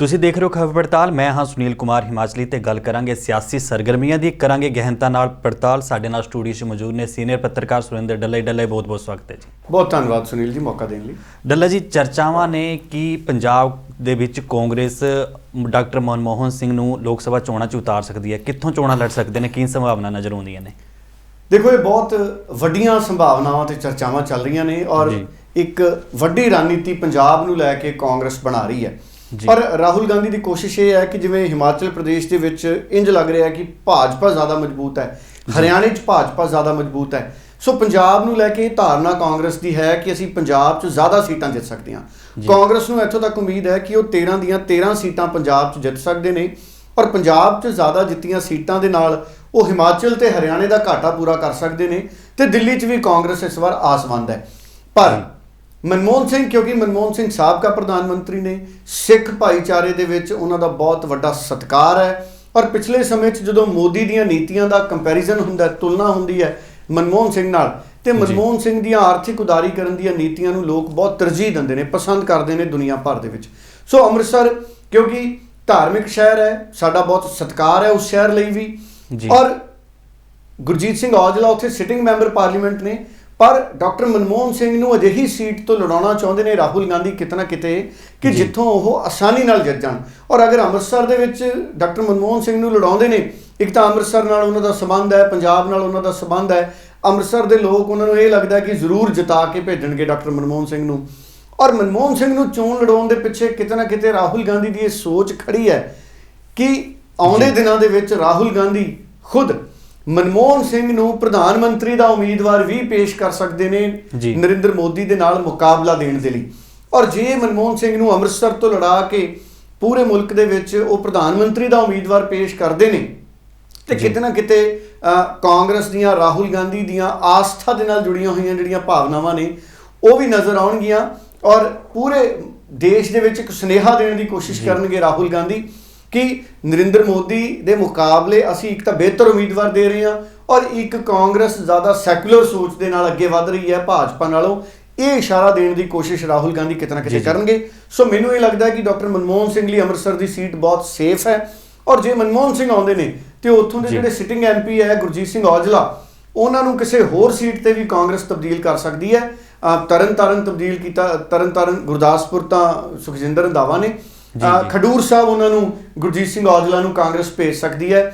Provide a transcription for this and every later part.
ਤੁਸੀਂ ਦੇਖ ਰਹੇ ਹੋ ਖਬਰ ਪੜਤਾਲ। ਮੈਂ ਹਾਂ ਸੁਨੀਲ ਕੁਮਾਰ ਹਿਮਾਚਲੀ ਤੇ ਗੱਲ ਕਰਾਂਗੇ ਸਿਆਸੀ ਸਰਗਰਮੀਆਂ ਦੀ। ਕਰਾਂਗੇ ਗਹਿਨਤਾ ਨਾਲ ਪੜਤਾਲ। ਸਾਡੇ ਨਾਲ ਸਟੂਡੀਓ 'ਚ ਮੌਜੂਦ ਨੇ ਸੀਨੀਅਰ ਪੱਤਰਕਾਰ ਸੁਰਿੰਦਰ ਡੱਲੇ। ਡੱਲੇ ਬਹੁਤ ਬਹੁਤ ਸਵਾਗਤ ਹੈ ਜੀ। ਬਹੁਤ ਧੰਨਵਾਦ ਸੁਨੀਲ ਜੀ ਮੌਕਾ ਦੇਣ ਲਈ। ਡੱਲਾ ਜੀ ਚਰਚਾਵਾਂ ਨੇ ਕਿ ਪੰਜਾਬ ਦੇ ਵਿੱਚ ਕਾਂਗਰਸ ਡਾਕਟਰ ਮਨਮੋਹਨ ਸਿੰਘ ਨੂੰ ਲੋਕ ਸਭਾ ਚੋਣਾਂ 'ਚ ਉਤਾਰ ਸਕਦੀ ਹੈ। ਕਿੱਥੋਂ ਚੋਣਾਂ ਲੜ ਸਕਦੇ ਨੇ? ਕੀ ਸੰਭਾਵਨਾ ਨਜ਼ਰ ਆਉਂਦੀਆਂ ਨੇ? ਦੇਖੋ ਇਹ ਬਹੁਤ ਵੱਡੀਆਂ ਸੰਭਾਵਨਾਵਾਂ ਤੇ ਚਰਚਾਵਾਂ ਚੱਲ ਰਹੀਆਂ ਨੇ ਔਰ। ਇੱਕ ਵੱਡੀ ਰਣਨੀਤੀ ਪੰਜਾਬ ਨੂੰ ਲੈ ਕੇ ਕਾਂਗਰਸ ਬਣਾ ਰਹੀ ਹੈ। ਪਰ ਰਾਹੁਲ ਗਾਂਧੀ ਦੀ ਕੋਸ਼ਿਸ਼ ਇਹ ਹੈ ਕਿ ਜਿਵੇਂ ਹਿਮਾਚਲ ਪ੍ਰਦੇਸ਼ ਦੇ ਵਿੱਚ ਇੰਜ ਲੱਗ ਰਿਹਾ ਹੈ ਕਿ ਭਾਜਪਾ ਜ਼ਿਆਦਾ ਮਜ਼ਬੂਤ ਹੈ ਹਰਿਆਣੇ 'ਚ ਭਾਜਪਾ ਜ਼ਿਆਦਾ ਮਜ਼ਬੂਤ ਹੈ। ਸੋ ਪੰਜਾਬ ਨੂੰ ਲੈ ਕੇ ਇਹ ਧਾਰਨਾ ਕਾਂਗਰਸ ਦੀ ਹੈ ਕਿ ਅਸੀਂ ਪੰਜਾਬ 'ਚ ਜ਼ਿਆਦਾ ਸੀਟਾਂ ਜਿੱਤ ਸਕਦੇ ਹਾਂ। ਕਾਂਗਰਸ ਨੂੰ ਇੱਥੋਂ ਤੱਕ ਉਮੀਦ ਹੈ ਕਿ ਉਹ 13 ਦੀਆਂ 13 ਸੀਟਾਂ ਪੰਜਾਬ 'ਚ ਜਿੱਤ ਸਕਦੇ ਨੇ ਔਰ ਪੰਜਾਬ 'ਚ ਜ਼ਿਆਦਾ ਜਿੱਤੀਆਂ ਸੀਟਾਂ ਦੇ ਨਾਲ ਉਹ ਹਿਮਾਚਲ ਤੇ ਹਰਿਆਣੇ ਦਾ ਘਾਟਾ ਪੂਰਾ ਕਰ ਸਕਦੇ ਨੇ ਤੇ ਦਿੱਲੀ 'ਚ ਵੀ ਕਾਂਗਰਸ ਇਸ ਵਾਰ ਆਸਵੰਦ ਹੈ। ਪਰ ਮਨਮੋਹਨ ਸਿੰਘ ਕਿਉਂਕਿ ਮਨਮੋਹਨ ਸਿੰਘ ਸਾਬਕਾ ਪ੍ਰਧਾਨ ਮੰਤਰੀ ਨੇ ਸਿੱਖ ਭਾਈਚਾਰੇ ਦੇ ਵਿੱਚ ਉਹਨਾਂ ਦਾ ਬਹੁਤ ਵੱਡਾ ਸਤਿਕਾਰ ਹੈ। ਔਰ ਪਿਛਲੇ ਸਮੇਂ 'ਚ ਜਦੋਂ ਮੋਦੀ ਦੀਆਂ ਨੀਤੀਆਂ ਦਾ ਕੰਪੈਰੀਜ਼ਨ ਹੁੰਦਾ ਤੁਲਨਾ ਹੁੰਦੀ ਹੈ ਮਨਮੋਹਨ ਸਿੰਘ ਨਾਲ ਤੇ ਮਨਮੋਹਨ ਸਿੰਘ ਦੀਆਂ ਆਰਥਿਕ ਉਦਾਰੀਕਰਨ ਦੀਆਂ ਨੀਤੀਆਂ ਨੂੰ ਲੋਕ ਬਹੁਤ ਤਰਜੀਹ ਦਿੰਦੇ ਨੇ ਪਸੰਦ ਕਰਦੇ ਨੇ ਦੁਨੀਆ ਭਰ ਦੇ ਵਿੱਚ। ਸੋ ਅੰਮ੍ਰਿਤਸਰ ਕਿਉਂਕਿ ਧਾਰਮਿਕ ਸ਼ਹਿਰ ਹੈ ਸਾਡਾ ਬਹੁਤ ਸਤਿਕਾਰ ਹੈ ਉਸ ਸ਼ਹਿਰ ਲਈ ਵੀ। ਔਰ ਗੁਰਜੀਤ ਸਿੰਘ ਔਜਲਾ ਉੱਥੇ ਸਿਟਿੰਗ ਮੈਂਬਰ ਪਾਰਲੀਮੈਂਟ ਨੇ ਪਰ ਡਾਕਟਰ ਮਨਮੋਹਨ ਸਿੰਘ ਨੂੰ ਅਜਿਹੀ ਸੀਟ ਤੋਂ ਲੜਾਉਣਾ ਚਾਹੁੰਦੇ ਨੇ ਰਾਹੁਲ ਗਾਂਧੀ ਕਿਤਨਾ ਕਿਤੇ ਕਿ। ਜਿੱਥੋਂ ਉਹ ਆਸਾਨੀ ਨਾਲ ਜਿੱਤ ਜਾਣ। ਔਰ ਅਗਰ ਅੰਮ੍ਰਿਤਸਰ ਦੇ ਵਿੱਚ ਡਾਕਟਰ ਮਨਮੋਹਨ ਸਿੰਘ ਨੂੰ ਲੜਾਉਂਦੇ ਨੇ ਇੱਕ ਤਾਂ ਅੰਮ੍ਰਿਤਸਰ ਨਾਲ ਉਹਨਾਂ ਦਾ ਸਬੰਧ ਹੈ ਪੰਜਾਬ ਨਾਲ ਉਹਨਾਂ ਦਾ ਸਬੰਧ ਹੈ। ਅੰਮ੍ਰਿਤਸਰ ਦੇ ਲੋਕ ਉਹਨਾਂ ਨੂੰ ਇਹ ਲੱਗਦਾ ਕਿ ਜ਼ਰੂਰ ਜਿਤਾ ਕੇ ਭੇਜਣਗੇ ਡਾਕਟਰ ਮਨਮੋਹਨ ਸਿੰਘ ਨੂੰ। ਔਰ ਮਨਮੋਹਨ ਸਿੰਘ ਨੂੰ ਚੋਣ ਲੜਾਉਣ ਦੇ ਪਿੱਛੇ ਕਿਤੇ ਨਾ ਕਿਤੇ ਰਾਹੁਲ ਗਾਂਧੀ ਦੀ ਇਹ ਸੋਚ ਖੜੀ ਹੈ ਕਿ ਆਉਣੇ ਦਿਨਾਂ ਦੇ ਵਿੱਚ ਰਾਹੁਲ ਗਾਂਧੀ ਖੁਦ ਮਨਮੋਹਨ ਸਿੰਘ ਨੂੰ ਪ੍ਰਧਾਨ ਮੰਤਰੀ ਦਾ ਉਮੀਦਵਾਰ ਵੀ ਪੇਸ਼ ਕਰ ਸਕਦੇ ਨੇ। ਨਰਿੰਦਰ ਮੋਦੀ ਦੇ ਨਾਲ ਮੁਕਾਬਲਾ ਦੇਣ ਦੇ ਲਈ ਔਰ ਜੇ ਮਨਮੋਹਨ ਸਿੰਘ ਨੂੰ ਅੰਮ੍ਰਿਤਸਰ ਤੋਂ ਲੜਾ ਕੇ ਪੂਰੇ ਮੁਲਕ ਦੇ ਵਿੱਚ ਉਹ ਪ੍ਰਧਾਨ ਮੰਤਰੀ ਦਾ ਉਮੀਦਵਾਰ ਪੇਸ਼ ਕਰਦੇ ਨੇ ਤੇ। ਕਿਤੇ ਨਾ ਕਿਤੇ ਕਾਂਗਰਸ ਦੀਆਂ ਰਾਹੁਲ ਗਾਂਧੀ ਦੀਆਂ ਆਸਥਾ ਦੇ ਨਾਲ ਜੁੜੀਆਂ ਹੋਈਆਂ ਜਿਹੜੀਆਂ ਭਾਵਨਾਵਾਂ ਨੇ ਉਹ ਵੀ ਨਜ਼ਰ ਆਉਣਗੀਆਂ ਔਰ ਪੂਰੇ ਦੇਸ਼ ਦੇ ਵਿੱਚ ਇੱਕ ਸੁਨੇਹਾ ਦੇਣ ਦੀ ਕੋਸ਼ਿਸ਼ ਕਰਨਗੇ ਰਾਹੁਲ ਗਾਂਧੀ ਕਿ ਨਰਿੰਦਰ ਮੋਦੀ ਦੇ ਮੁਕਾਬਲੇ ਅਸੀਂ ਇੱਕ ਤਾਂ ਬਿਹਤਰ ਉਮੀਦਵਾਰ ਦੇ ਰਹੇ ਹਾਂ ਔਰ ਇੱਕ ਕਾਂਗਰਸ ਜ਼ਿਆਦਾ ਸੈਕੂਲਰ ਸੋਚ ਦੇ ਨਾਲ ਅੱਗੇ ਵਧ ਰਹੀ ਹੈ ਭਾਜਪਾ ਨਾਲੋਂ ਇਹ ਇਸ਼ਾਰਾ ਦੇਣ ਦੀ ਕੋਸ਼ਿਸ਼ ਰਾਹੁਲ ਗਾਂਧੀ ਕਿਤੇ ਨਾ ਕਿਤੇ। ਕਰਨਗੇ ਸੋ ਮੈਨੂੰ ਇਹ ਲੱਗਦਾ ਹੈ ਕਿ ਡਾਕਟਰ ਮਨਮੋਹਨ ਸਿੰਘ ਲਈ ਅੰਮ੍ਰਿਤਸਰ ਦੀ ਸੀਟ ਬਹੁਤ ਸੇਫ ਹੈ ਔਰ ਜੇ ਮਨਮੋਹਨ ਸਿੰਘ ਆਉਂਦੇ ਨੇ ਤੇ ਉੱਥੋਂ ਦੇ। ਜਿਹੜੇ ਸਿਟਿੰਗ ਐਮਪੀ ਹੈ ਗੁਰਜੀਤ ਸਿੰਘ ਔਜਲਾ ਉਹਨਾਂ ਨੂੰ ਕਿਸੇ ਹੋਰ ਸੀਟ ਤੇ ਵੀ ਕਾਂਗਰਸ ਤਬਦੀਲ ਕਰ ਸਕਦੀ ਹੈ ਤਰਨ ਤਾਰਨ ਤਬਦੀਲ ਕੀਤਾ ਤਰਨ ਤਾਰਨ ਗੁਰਦਾਸਪੁਰ ਤਾਂ ਸੁਖਜਿੰਦਰ ਰੰਧਾਵਾ ਨੇ। ਖਡੂਰ ਸਾਹਿਬ ਉਹਨਾਂ ਨੂੰ ਗੁਰਜੀਤ ਸਿੰਘ ਔਜਲਾ ਨੂੰ ਕਾਂਗਰਸ ਭੇਜ ਸਕਦੀ ਹੈ।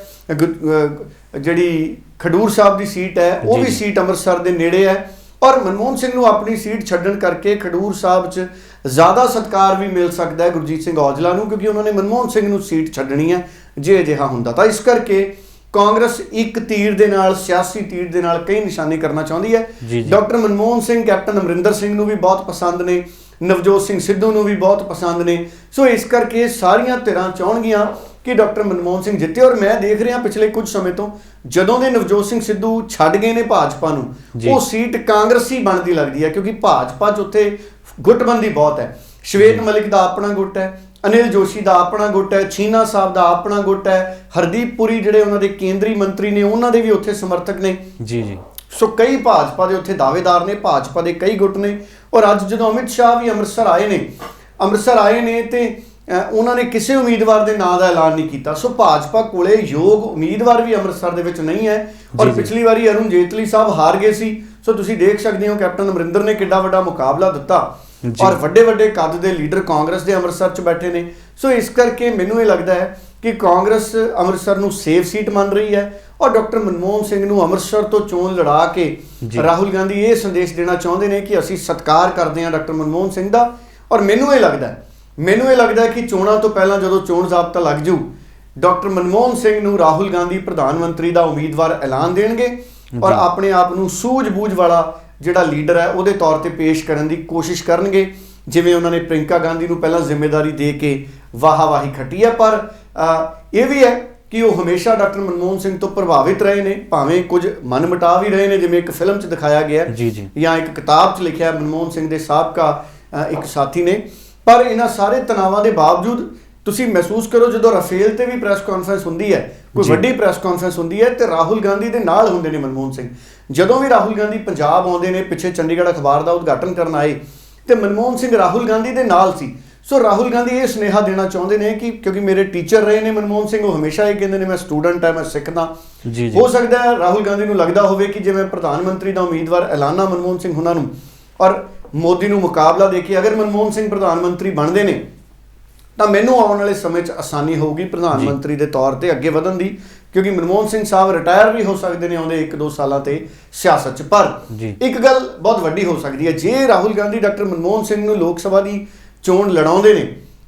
ਜਿਹੜੀ ਖਡੂਰ ਸਾਹਿਬ ਦੀ ਸੀਟ ਹੈ ਉਹ ਵੀ। ਸੀਟ ਅੰਮ੍ਰਿਤਸਰ ਦੇ ਨੇੜੇ ਹੈ। ਔਰ ਮਨਮੋਹਨ ਸਿੰਘ ਨੂੰ ਆਪਣੀ ਸੀਟ ਛੱਡਣ ਕਰਕੇ ਖਡੂਰ ਸਾਹਿਬ 'ਚ ਜ਼ਿਆਦਾ ਸਤਕਾਰ ਵੀ ਮਿਲ ਸਕਦਾ ਹੈ ਗੁਰਜੀਤ ਸਿੰਘ ਔਜਲਾ ਨੂੰ ਕਿਉਂਕਿ ਉਹਨਾਂ ਨੇ ਮਨਮੋਹਨ ਸਿੰਘ ਨੂੰ ਸੀਟ ਛੱਡਣੀ ਹੈ ਜੇ ਅਜਿਹਾ ਹੁੰਦਾ। ਤਾਂ ਇਸ ਕਰਕੇ ਕਾਂਗਰਸ ਇੱਕ ਤੀਰ ਦੇ ਨਾਲ ਸਿਆਸੀ ਤੀਰ ਦੇ ਨਾਲ ਕਈ ਨਿਸ਼ਾਨੇ ਕਰਨਾ ਚਾਹੁੰਦੀ ਹੈ। ਡਾਕਟਰ ਮਨਮੋਹਨ ਸਿੰਘ ਕੈਪਟਨ ਅਮਰਿੰਦਰ ਸਿੰਘ ਨੂੰ ਵੀ ਬਹੁਤ ਪਸੰਦ ਨੇ। ਨਵਜੋਤ ਸਿੰਘ ਸਿੱਧੂ ਨੂੰ ਵੀ ਬਹੁਤ ਪਸੰਦ ਨੇ। ਸੋ ਇਸ ਕਰਕੇ ਸਾਰੀਆਂ ਧਿਰਾਂ ਚਾਹਣਗੀਆਂ ਕਿ ਡਾਕਟਰ ਮਨਮੋਹਨ ਸਿੰਘ ਜਿੱਤੇ। ਔਰ ਮੈਂ ਦੇਖ ਰਿਹਾ ਪਿਛਲੇ ਕੁਝ ਸਮੇਂ ਤੋਂ ਜਦੋਂ ਦੇ ਨਵਜੋਤ ਸਿੰਘ ਸਿੱਧੂ ਛੱਡ ਗਏ ਨੇ ਭਾਜਪਾ ਨੂੰ। ਉਹ ਸੀਟ ਕਾਂਗਰਸੀ ਬਣਦੀ ਲੱਗਦੀ ਹੈ ਕਿਉਂਕਿ ਭਾਜਪਾ 'ਚ ਉੱਥੇ ਗੁੱਟਬੰਦੀ ਬਹੁਤ ਹੈ। ਸ਼ਵੇਤ ਮਲਿਕ ਦਾ ਆਪਣਾ ਗੁੱਟ ਹੈ ਅਨਿਲ ਜੋਸ਼ੀ ਦਾ ਆਪਣਾ ਗੁੱਟ ਹੈ ਛੀਨਾ ਸਾਹਿਬ ਦਾ ਆਪਣਾ ਗੁੱਟ ਹੈ ਹਰਦੀਪ ਪੁਰੀ ਜਿਹੜੇ ਉਹਨਾਂ ਦੇ ਕੇਂਦਰੀ ਮੰਤਰੀ ਨੇ ਉਹਨਾਂ ਦੇ ਵੀ ਉੱਥੇ ਸਮਰਥਕ ਨੇ। ਜੀ ਜੀ। ਸੋ ਕਈ ਭਾਜਪਾ ਦੇ ਉੱਥੇ ਦਾਅਵੇਦਾਰ ਨੇ ਭਾਜਪਾ ਦੇ ਕਈ ਗੁੱਟ ਨੇ ਔਰ ਅੱਜ ਜਦੋਂ ਅਮਿਤ ਸ਼ਾਹ ਵੀ ਅੰਮ੍ਰਿਤਸਰ ਆਏ ਨੇ ਅੰਮ੍ਰਿਤਸਰ ਆਏ ਨੇ ਤੇ ਉਹਨਾਂ ਨੇ ਕਿਸੇ ਉਮੀਦਵਾਰ ਦੇ ਨਾਂ ਦਾ ਐਲਾਨ ਨਹੀਂ ਕੀਤਾ। ਸੋ ਭਾਜਪਾ ਕੋਲੇ ਯੋਗ ਉਮੀਦਵਾਰ ਵੀ ਅੰਮ੍ਰਿਤਸਰ ਦੇ ਵਿੱਚ ਨਹੀਂ ਹੈ ਔਰ। ਪਿਛਲੀ ਵਾਰੀ ਅਰੁਣ ਜੇਤਲੀ ਸਾਹਿਬ ਹਾਰ ਗਏ ਸੀ। ਸੋ ਤੁਸੀਂ ਦੇਖ ਸਕਦੇ ਹੋ ਕੈਪਟਨ ਅਮਰਿੰਦਰ ਨੇ ਕਿੱਡਾ ਵੱਡਾ ਮੁਕਾਬਲਾ ਦਿੱਤਾ। ਔਰ ਵੱਡੇ ਵੱਡੇ ਕੱਦ ਦੇ ਲੀਡਰ ਕਾਂਗਰਸ ਦੇ ਅੰਮ੍ਰਿਤਸਰ 'ਚ ਬੈਠੇ ਨੇ। ਸੋ ਇਸ ਕਰਕੇ ਮੈਨੂੰ ਇਹ ਲੱਗਦਾ ਹੈ ਕਿ ਕਾਂਗਰਸ ਅੰਮ੍ਰਿਤਸਰ ਨੂੰ ਸੇਫ ਸੀਟ ਮੰਨ ਰਹੀ ਹੈ। ਔਰ ਡਾਕਟਰ ਮਨਮੋਹਨ ਸਿੰਘ ਨੂੰ ਅੰਮ੍ਰਿਤਸਰ ਤੋਂ ਚੋਣ ਲੜਾ ਕੇ। ਰਾਹੁਲ ਗਾਂਧੀ ਇਹ ਸੰਦੇਸ਼ ਦੇਣਾ ਚਾਹੁੰਦੇ ਨੇ ਕਿ ਅਸੀਂ ਸਤਿਕਾਰ ਕਰਦੇ ਹਾਂ ਡਾਕਟਰ ਮਨਮੋਹਨ ਸਿੰਘ ਦਾ ਔਰ ਮੈਨੂੰ ਇਹ ਲੱਗਦਾ ਮੈਨੂੰ ਇਹ ਲੱਗਦਾ ਕਿ ਚੋਣਾਂ ਤੋਂ ਪਹਿਲਾਂ ਜਦੋਂ ਚੋਣ ਜ਼ਾਬਤਾ ਲੱਗ ਜੂ ਡਾਕਟਰ ਮਨਮੋਹਨ ਸਿੰਘ ਨੂੰ ਰਾਹੁਲ ਗਾਂਧੀ ਪ੍ਰਧਾਨ ਮੰਤਰੀ ਦਾ ਉਮੀਦਵਾਰ ਐਲਾਨ ਦੇਣਗੇ ਔਰ। ਆਪਣੇ ਆਪ ਨੂੰ ਸੂਝ-ਬੂਝ ਵਾਲਾ ਜਿਹੜਾ ਲੀਡਰ ਹੈ ਉਹਦੇ ਤੌਰ ਤੇ ਪੇਸ਼ ਕਰਨ ਦੀ ਕੋਸ਼ਿਸ਼ ਕਰਨਗੇ ਜਿਵੇਂ ਉਹਨਾਂ ਨੇ ਪ੍ਰਿੰਕਾ ਗਾਂਧੀ ਨੂੰ ਪਹਿਲਾਂ ਜ਼ਿੰਮੇਵਾਰੀ ਦੇ ਕੇ ਵਾਹ-ਵਾਹੀ ਖੱਟੀ ਹੈ ਪਰ ਇਹ ਵੀ ਹੈ ਕਿ ਉਹ ਹਮੇਸ਼ਾ ਡਾਕਟਰ ਮਨਮੋਹਨ ਸਿੰਘ ਤੋਂ ਪ੍ਰਭਾਵਿਤ ਰਹੇ ਨੇ ਭਾਵੇਂ ਕੁਝ ਮਨਮਟਾਵ ਵੀ ਰਹੇ ਨੇ ਜਿਵੇਂ ਇੱਕ ਫਿਲਮ 'ਚ ਦਿਖਾਇਆ ਗਿਆ। ਜੀ, ਜੀ। ਜਾਂ ਇੱਕ ਕਿਤਾਬ 'ਚ ਲਿਖਿਆ ਮਨਮੋਹਨ ਸਿੰਘ ਦੇ ਸਾਬਕਾ ਇੱਕ ਸਾਥੀ ਨੇ ਪਰ ਇਹਨਾਂ ਸਾਰੇ ਤਣਾਵਾਂ ਦੇ ਬਾਵਜੂਦ ਤੁਸੀਂ ਮਹਿਸੂਸ ਕਰੋ ਜਦੋਂ ਰਫੇਲ ਤੇ ਵੀ ਪ੍ਰੈਸ ਕਾਨਫਰੰਸ ਹੁੰਦੀ ਹੈ ਕੋਈ। ਵੱਡੀ ਪ੍ਰੈਸ ਕਾਨਫਰੰਸ ਹੁੰਦੀ ਹੈ ਤੇ ਰਾਹੁਲ ਗਾਂਧੀ ਦੇ ਨਾਲ ਹੁੰਦੇ ਨੇ ਮਨਮੋਹਨ ਸਿੰਘ ਜਦੋਂ ਵੀ ਰਾਹੁਲ ਗਾਂਧੀ ਪੰਜਾਬ ਆਉਂਦੇ ਨੇ ਪਿੱਛੇ ਚੰਡੀਗੜ੍ਹ ਅਖਬਾਰ ਦਾ ਉਦਘਾਟਨ ਕਰਨ ਆਏ ਤੇ ਮਨਮੋਹਨ ਸਿੰਘ ਰਾਹੁਲ ਗਾਂਧੀ ਦੇ ਨਾਲ ਸੀ ਸੋ ਰਾਹੁਲ ਗਾਂਧੀ ਇਹ ਸੁਨੇਹਾ ਦੇਣਾ ਚਾਹੁੰਦੇ ਨੇ ਕਿ ਕਿਉਂਕਿ ਮੇਰੇ ਟੀਚਰ ਰਹੇ ਨੇ ਮਨਮੋਹਨ ਸਿੰਘ ਉਹ ਹਮੇਸ਼ਾ ਇਹ ਕਹਿੰਦੇ ਨੇ ਮੈਂ ਸਟੂਡੈਂਟ ਹਾਂ ਮੈਂ ਸਿੱਖਦਾ ਜੀ ਜੀ ਹੋ ਸਕਦਾ ਹੈ ਰਾਹੁਲ ਗਾਂਧੀ ਨੂੰ ਲੱਗਦਾ ਹੋਵੇ ਕਿ ਜਿਵੇਂ ਪ੍ਰਧਾਨ ਮੰਤਰੀ ਦਾ ਉਮੀਦਵਾਰ ਐਲਾਨਾ ਮਨਮੋਹਨ ਸਿੰਘ ਉਹਨਾਂ ਨੂੰ ਔਰ ਮੋਦੀ ਨੂੰ ਮੁਕਾਬਲਾ ਦੇ ਕੇ ਅਗਰ ਮਨਮੋਹਨ ਸਿੰਘ ਪ੍ਰਧਾਨ ਮੰਤਰੀ ਬਣਦੇ ਨੇ ਤਾਂ ਮੈਨੂੰ ਆਉਣ ਵਾਲੇ ਸਮੇਂ 'ਚ ਆਸਾਨੀ ਹੋਊਗੀ ਪ੍ਰਧਾਨ ਜੀ। ਮੰਤਰੀ ਦੇ ਤੌਰ ਤੇ ਅੱਗੇ ਵਧਣ ਦੀ ਕਿਉਂਕਿ ਮਨਮੋਹਨ ਸਿੰਘ ਸਾਹਿਬ ਰਿਟਾਇਰ ਵੀ ਹੋ ਸਕਦੇ ਨੇ ਆਉਂਦੇ 1-2 ਸਾਲਾਂ ਤੇ ਸਿਆਸਤ 'ਚ ਪਰ ਜੀ। ਇੱਕ ਗੱਲ ਬਹੁਤ ਵੱਡੀ ਹੋ ਸਕਦੀ ਹੈ ਜੇ ਰਾਹੁਲ ਗਾਂਧੀ ਡਾਕਟਰ ਮਨਮੋਹਨ ਸਿੰਘ ਨੂੰ ਲੋਕ ਸਭਾ ਦੀ ਚੋਣ ਲੜਾਉਂਦੇ ਨੇ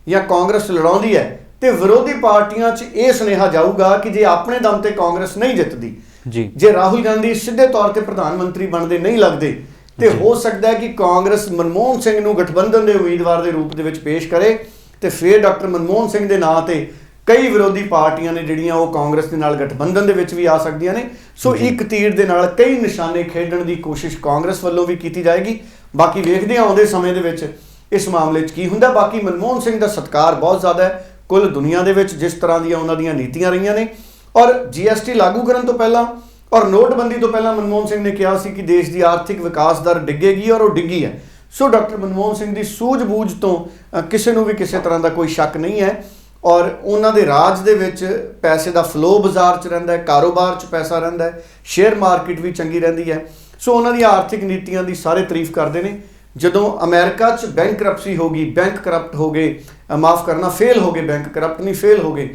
ਜਾਂ ਕਾਂਗਰਸ ਲੜਾਉਂਦੀ ਹੈ ਤੇ ਵਿਰੋਧੀ ਪਾਰਟੀਆਂ 'ਚ ਇਹ ਸੁਨੇਹਾ ਜਾਊਗਾ ਕਿ ਜੇ ਆਪਣੇ ਦਮ ਤੇ ਕਾਂਗਰਸ ਨਹੀਂ ਜਿੱਤਦੀ ਜੀ। ਜੇ ਰਾਹੁਲ ਗਾਂਧੀ ਸਿੱਧੇ ਤੌਰ ਤੇ ਪ੍ਰਧਾਨ ਮੰਤਰੀ ਬਣਦੇ ਨਹੀਂ ਲੱਗਦੇ ਤੇ ਹੋ ਸਕਦਾ ਹੈ ਕਿ ਕਾਂਗਰਸ ਮਨਮੋਹਨ ਸਿੰਘ ਨੂੰ ਗਠਬੰਧਨ ਦੇ ਉਮੀਦਵਾਰ ਦੇ ਰੂਪ ਦੇ ਵਿੱਚ ਪੇਸ਼ ਕਰੇ ਤੇ ਫਿਰ ਡਾਕਟਰ ਮਨਮੋਹਨ ਸਿੰਘ ਦੇ ਨਾਂ ਤੇ ਕਈ ਵਿਰੋਧੀ ਪਾਰਟੀਆਂ ਨੇ ਜਿਹੜੀਆਂ ਉਹ ਕਾਂਗਰਸ ਦੇ ਨਾਲ ਗਠਬੰਧਨ ਦੇ ਵਿੱਚ ਵੀ ਆ ਸਕਦੀਆਂ ਨੇ। ਸੋ ਇੱਕ ਤੀਰ ਦੇ ਨਾਲ ਕਈ ਨਿਸ਼ਾਨੇ ਖੇਡਣ ਦੀ ਕੋਸ਼ਿਸ਼ ਕਾਂਗਰਸ ਵੱਲੋਂ ਵੀ ਕੀਤੀ ਜਾਏਗੀ। ਬਾਕੀ ਵੇਖਦੇ ਹਾਂ ਆਉਂਦੇ ਸਮੇਂ ਦੇ ਵਿੱਚ ਇਸ ਮਾਮਲੇ 'ਚ ਕੀ ਹੁੰਦਾ? ਬਾਕੀ ਮਨਮੋਹਨ ਸਿੰਘ ਦਾ ਸਤਕਾਰ ਬਹੁਤ ਜ਼ਿਆਦਾ ਹੈ। ਕੁੱਲ ਦੁਨੀਆ ਦੇ ਵਿੱਚ ਜਿਸ ਤਰ੍ਹਾਂ ਦੀਆਂ ਉਹਨਾਂ ਦੀਆਂ ਨੀਤੀਆਂ ਰਹੀਆਂ ਨੇ। ਔਰ ਜੀਐਸਟੀ ਲਾਗੂ ਕਰਨ ਤੋਂ ਪਹਿਲਾਂ ਔਰ ਨੋਟਬੰਦੀ ਤੋਂ ਪਹਿਲਾਂ ਮਨਮੋਹਨ ਸਿੰਘ ਨੇ ਕਿਹਾ ਸੀ ਕਿ ਦੇਸ਼ ਦੀ ਆਰਥਿਕ ਵਿਕਾਸ ਦਰ ਡਿੱਗੇਗੀ ਔਰ ਉਹ ਡਿੱਗੀ ਹੈ। ਸੋ ਡਾਕਟਰ ਮਨਮੋਹਨ ਸਿੰਘ ਦੀ ਸੂਝ-ਬੂਝ ਤੋਂ ਕਿਸੇ ਨੂੰ ਵੀ ਕਿਸੇ ਤਰ੍ਹਾਂ ਦਾ ਕੋਈ ਸ਼ੱਕ ਨਹੀਂ ਹੈ। ਔਰ ਉਹਨਾਂ ਦੇ ਰਾਜ ਦੇ ਵਿੱਚ ਪੈਸੇ ਦਾ ਫਲੋ ਬਾਜ਼ਾਰ 'ਚ ਰਹਿੰਦਾ ਹੈ, ਕਾਰੋਬਾਰ 'ਚ ਪੈਸਾ ਰਹਿੰਦਾ ਹੈ ਸ਼ੇਅਰ ਮਾਰਕੀਟ ਵੀ ਚੰਗੀ ਰਹਿੰਦੀ ਹੈ। ਸੋ ਉਹਨਾਂ ਦੀ ਆਰਥਿਕ ਨੀਤੀਆਂ ਦੀ ਸਾਰੇ ਤਾਰੀਫ ਕਰਦੇ ਨੇ। ਜਦੋਂ ਅਮਰੀਕਾ 'ਚ ਬੈਂਕ ਕਰਪਸੀ ਹੋ ਗਈ ਬੈਂਕ ਕਰਪਟ ਹੋ ਗਏ ਮਾਫ ਕਰਨਾ ਫੇਲ ਹੋ ਗਏ ਬੈਂਕ ਕਰਪਟ ਨਹੀਂ ਫੇਲ ਹੋ ਗਏ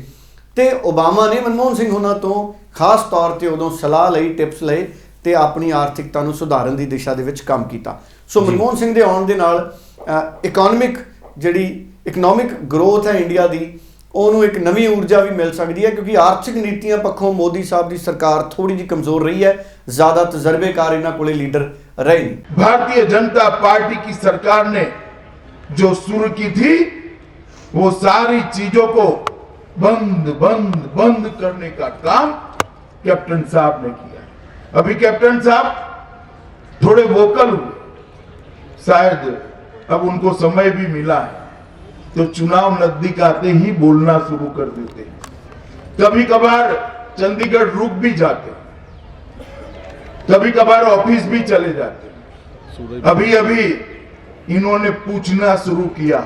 ਤੇ ਓਬਾਮਾ ਨੇ ਮਨਮੋਹਨ ਸਿੰਘ ਉਹਨਾਂ ਤੋਂ ਖਾਸ ਤੌਰ ਤੇ ਉਦੋਂ ਸਲਾਹ ਲਈ ਟਿਪਸ ਲਏ ਤੇ ਆਪਣੀ ਆਰਥਿਕਤਾ ਨੂੰ ਸੁਧਾਰਨ ਦੀ ਦਿਸ਼ਾ ਦੇ ਵਿੱਚ ਕੰਮ ਕੀਤਾ। ਸੋ ਮਨਮੋਹਨ ਸਿੰਘ ਦੇ ਆਉਣ ਦੇ ਨਾਲ ਇਕਨੋਮਿਕ ਜਿਹੜੀ ਇਕਨੋਮਿਕ ਗਰੋਥ ਹੈ ਇੰਡੀਆ ਦੀ ਉਹਨੂੰ ਇੱਕ ਨਵੀਂ ਊਰਜਾ ਵੀ ਮਿਲ ਸਕਦੀ ਹੈ ਕਿਉਂਕਿ ਆਰਥਿਕ ਨੀਤੀਆਂ ਪੱਖੋਂ ਮੋਦੀ ਸਾਹਿਬ ਦੀ ਸਰਕਾਰ ਥੋੜੀ ਜਿਹੀ ਕਮਜ਼ੋਰ ਰਹੀ ਹੈ ਜ਼ਿਆਦਾ ਤਜਰਬੇਕਾਰ ਇਹਨਾਂ ਕੋਲੇ ਲੀਡਰ रही। भारतीय जनता पार्टी की सरकार ने जो शुरू की थी, वो सारी चीज़ों को बंद बंद बंद करने का काम कैप्टन साहब ने किया अभी कैप्टन साहब थोड़े वोकल हुए। शायद अब उनको समय भी मिला है तो चुनाव नज़दीक आते ही बोलना शुरू कर देते हैं। कभी कभार चंडीगढ़ रुक भी जाते हैं। कभी कभार ऑफिस भी चले जाते हैं अभी अभी इन्होंने पूछना शुरू किया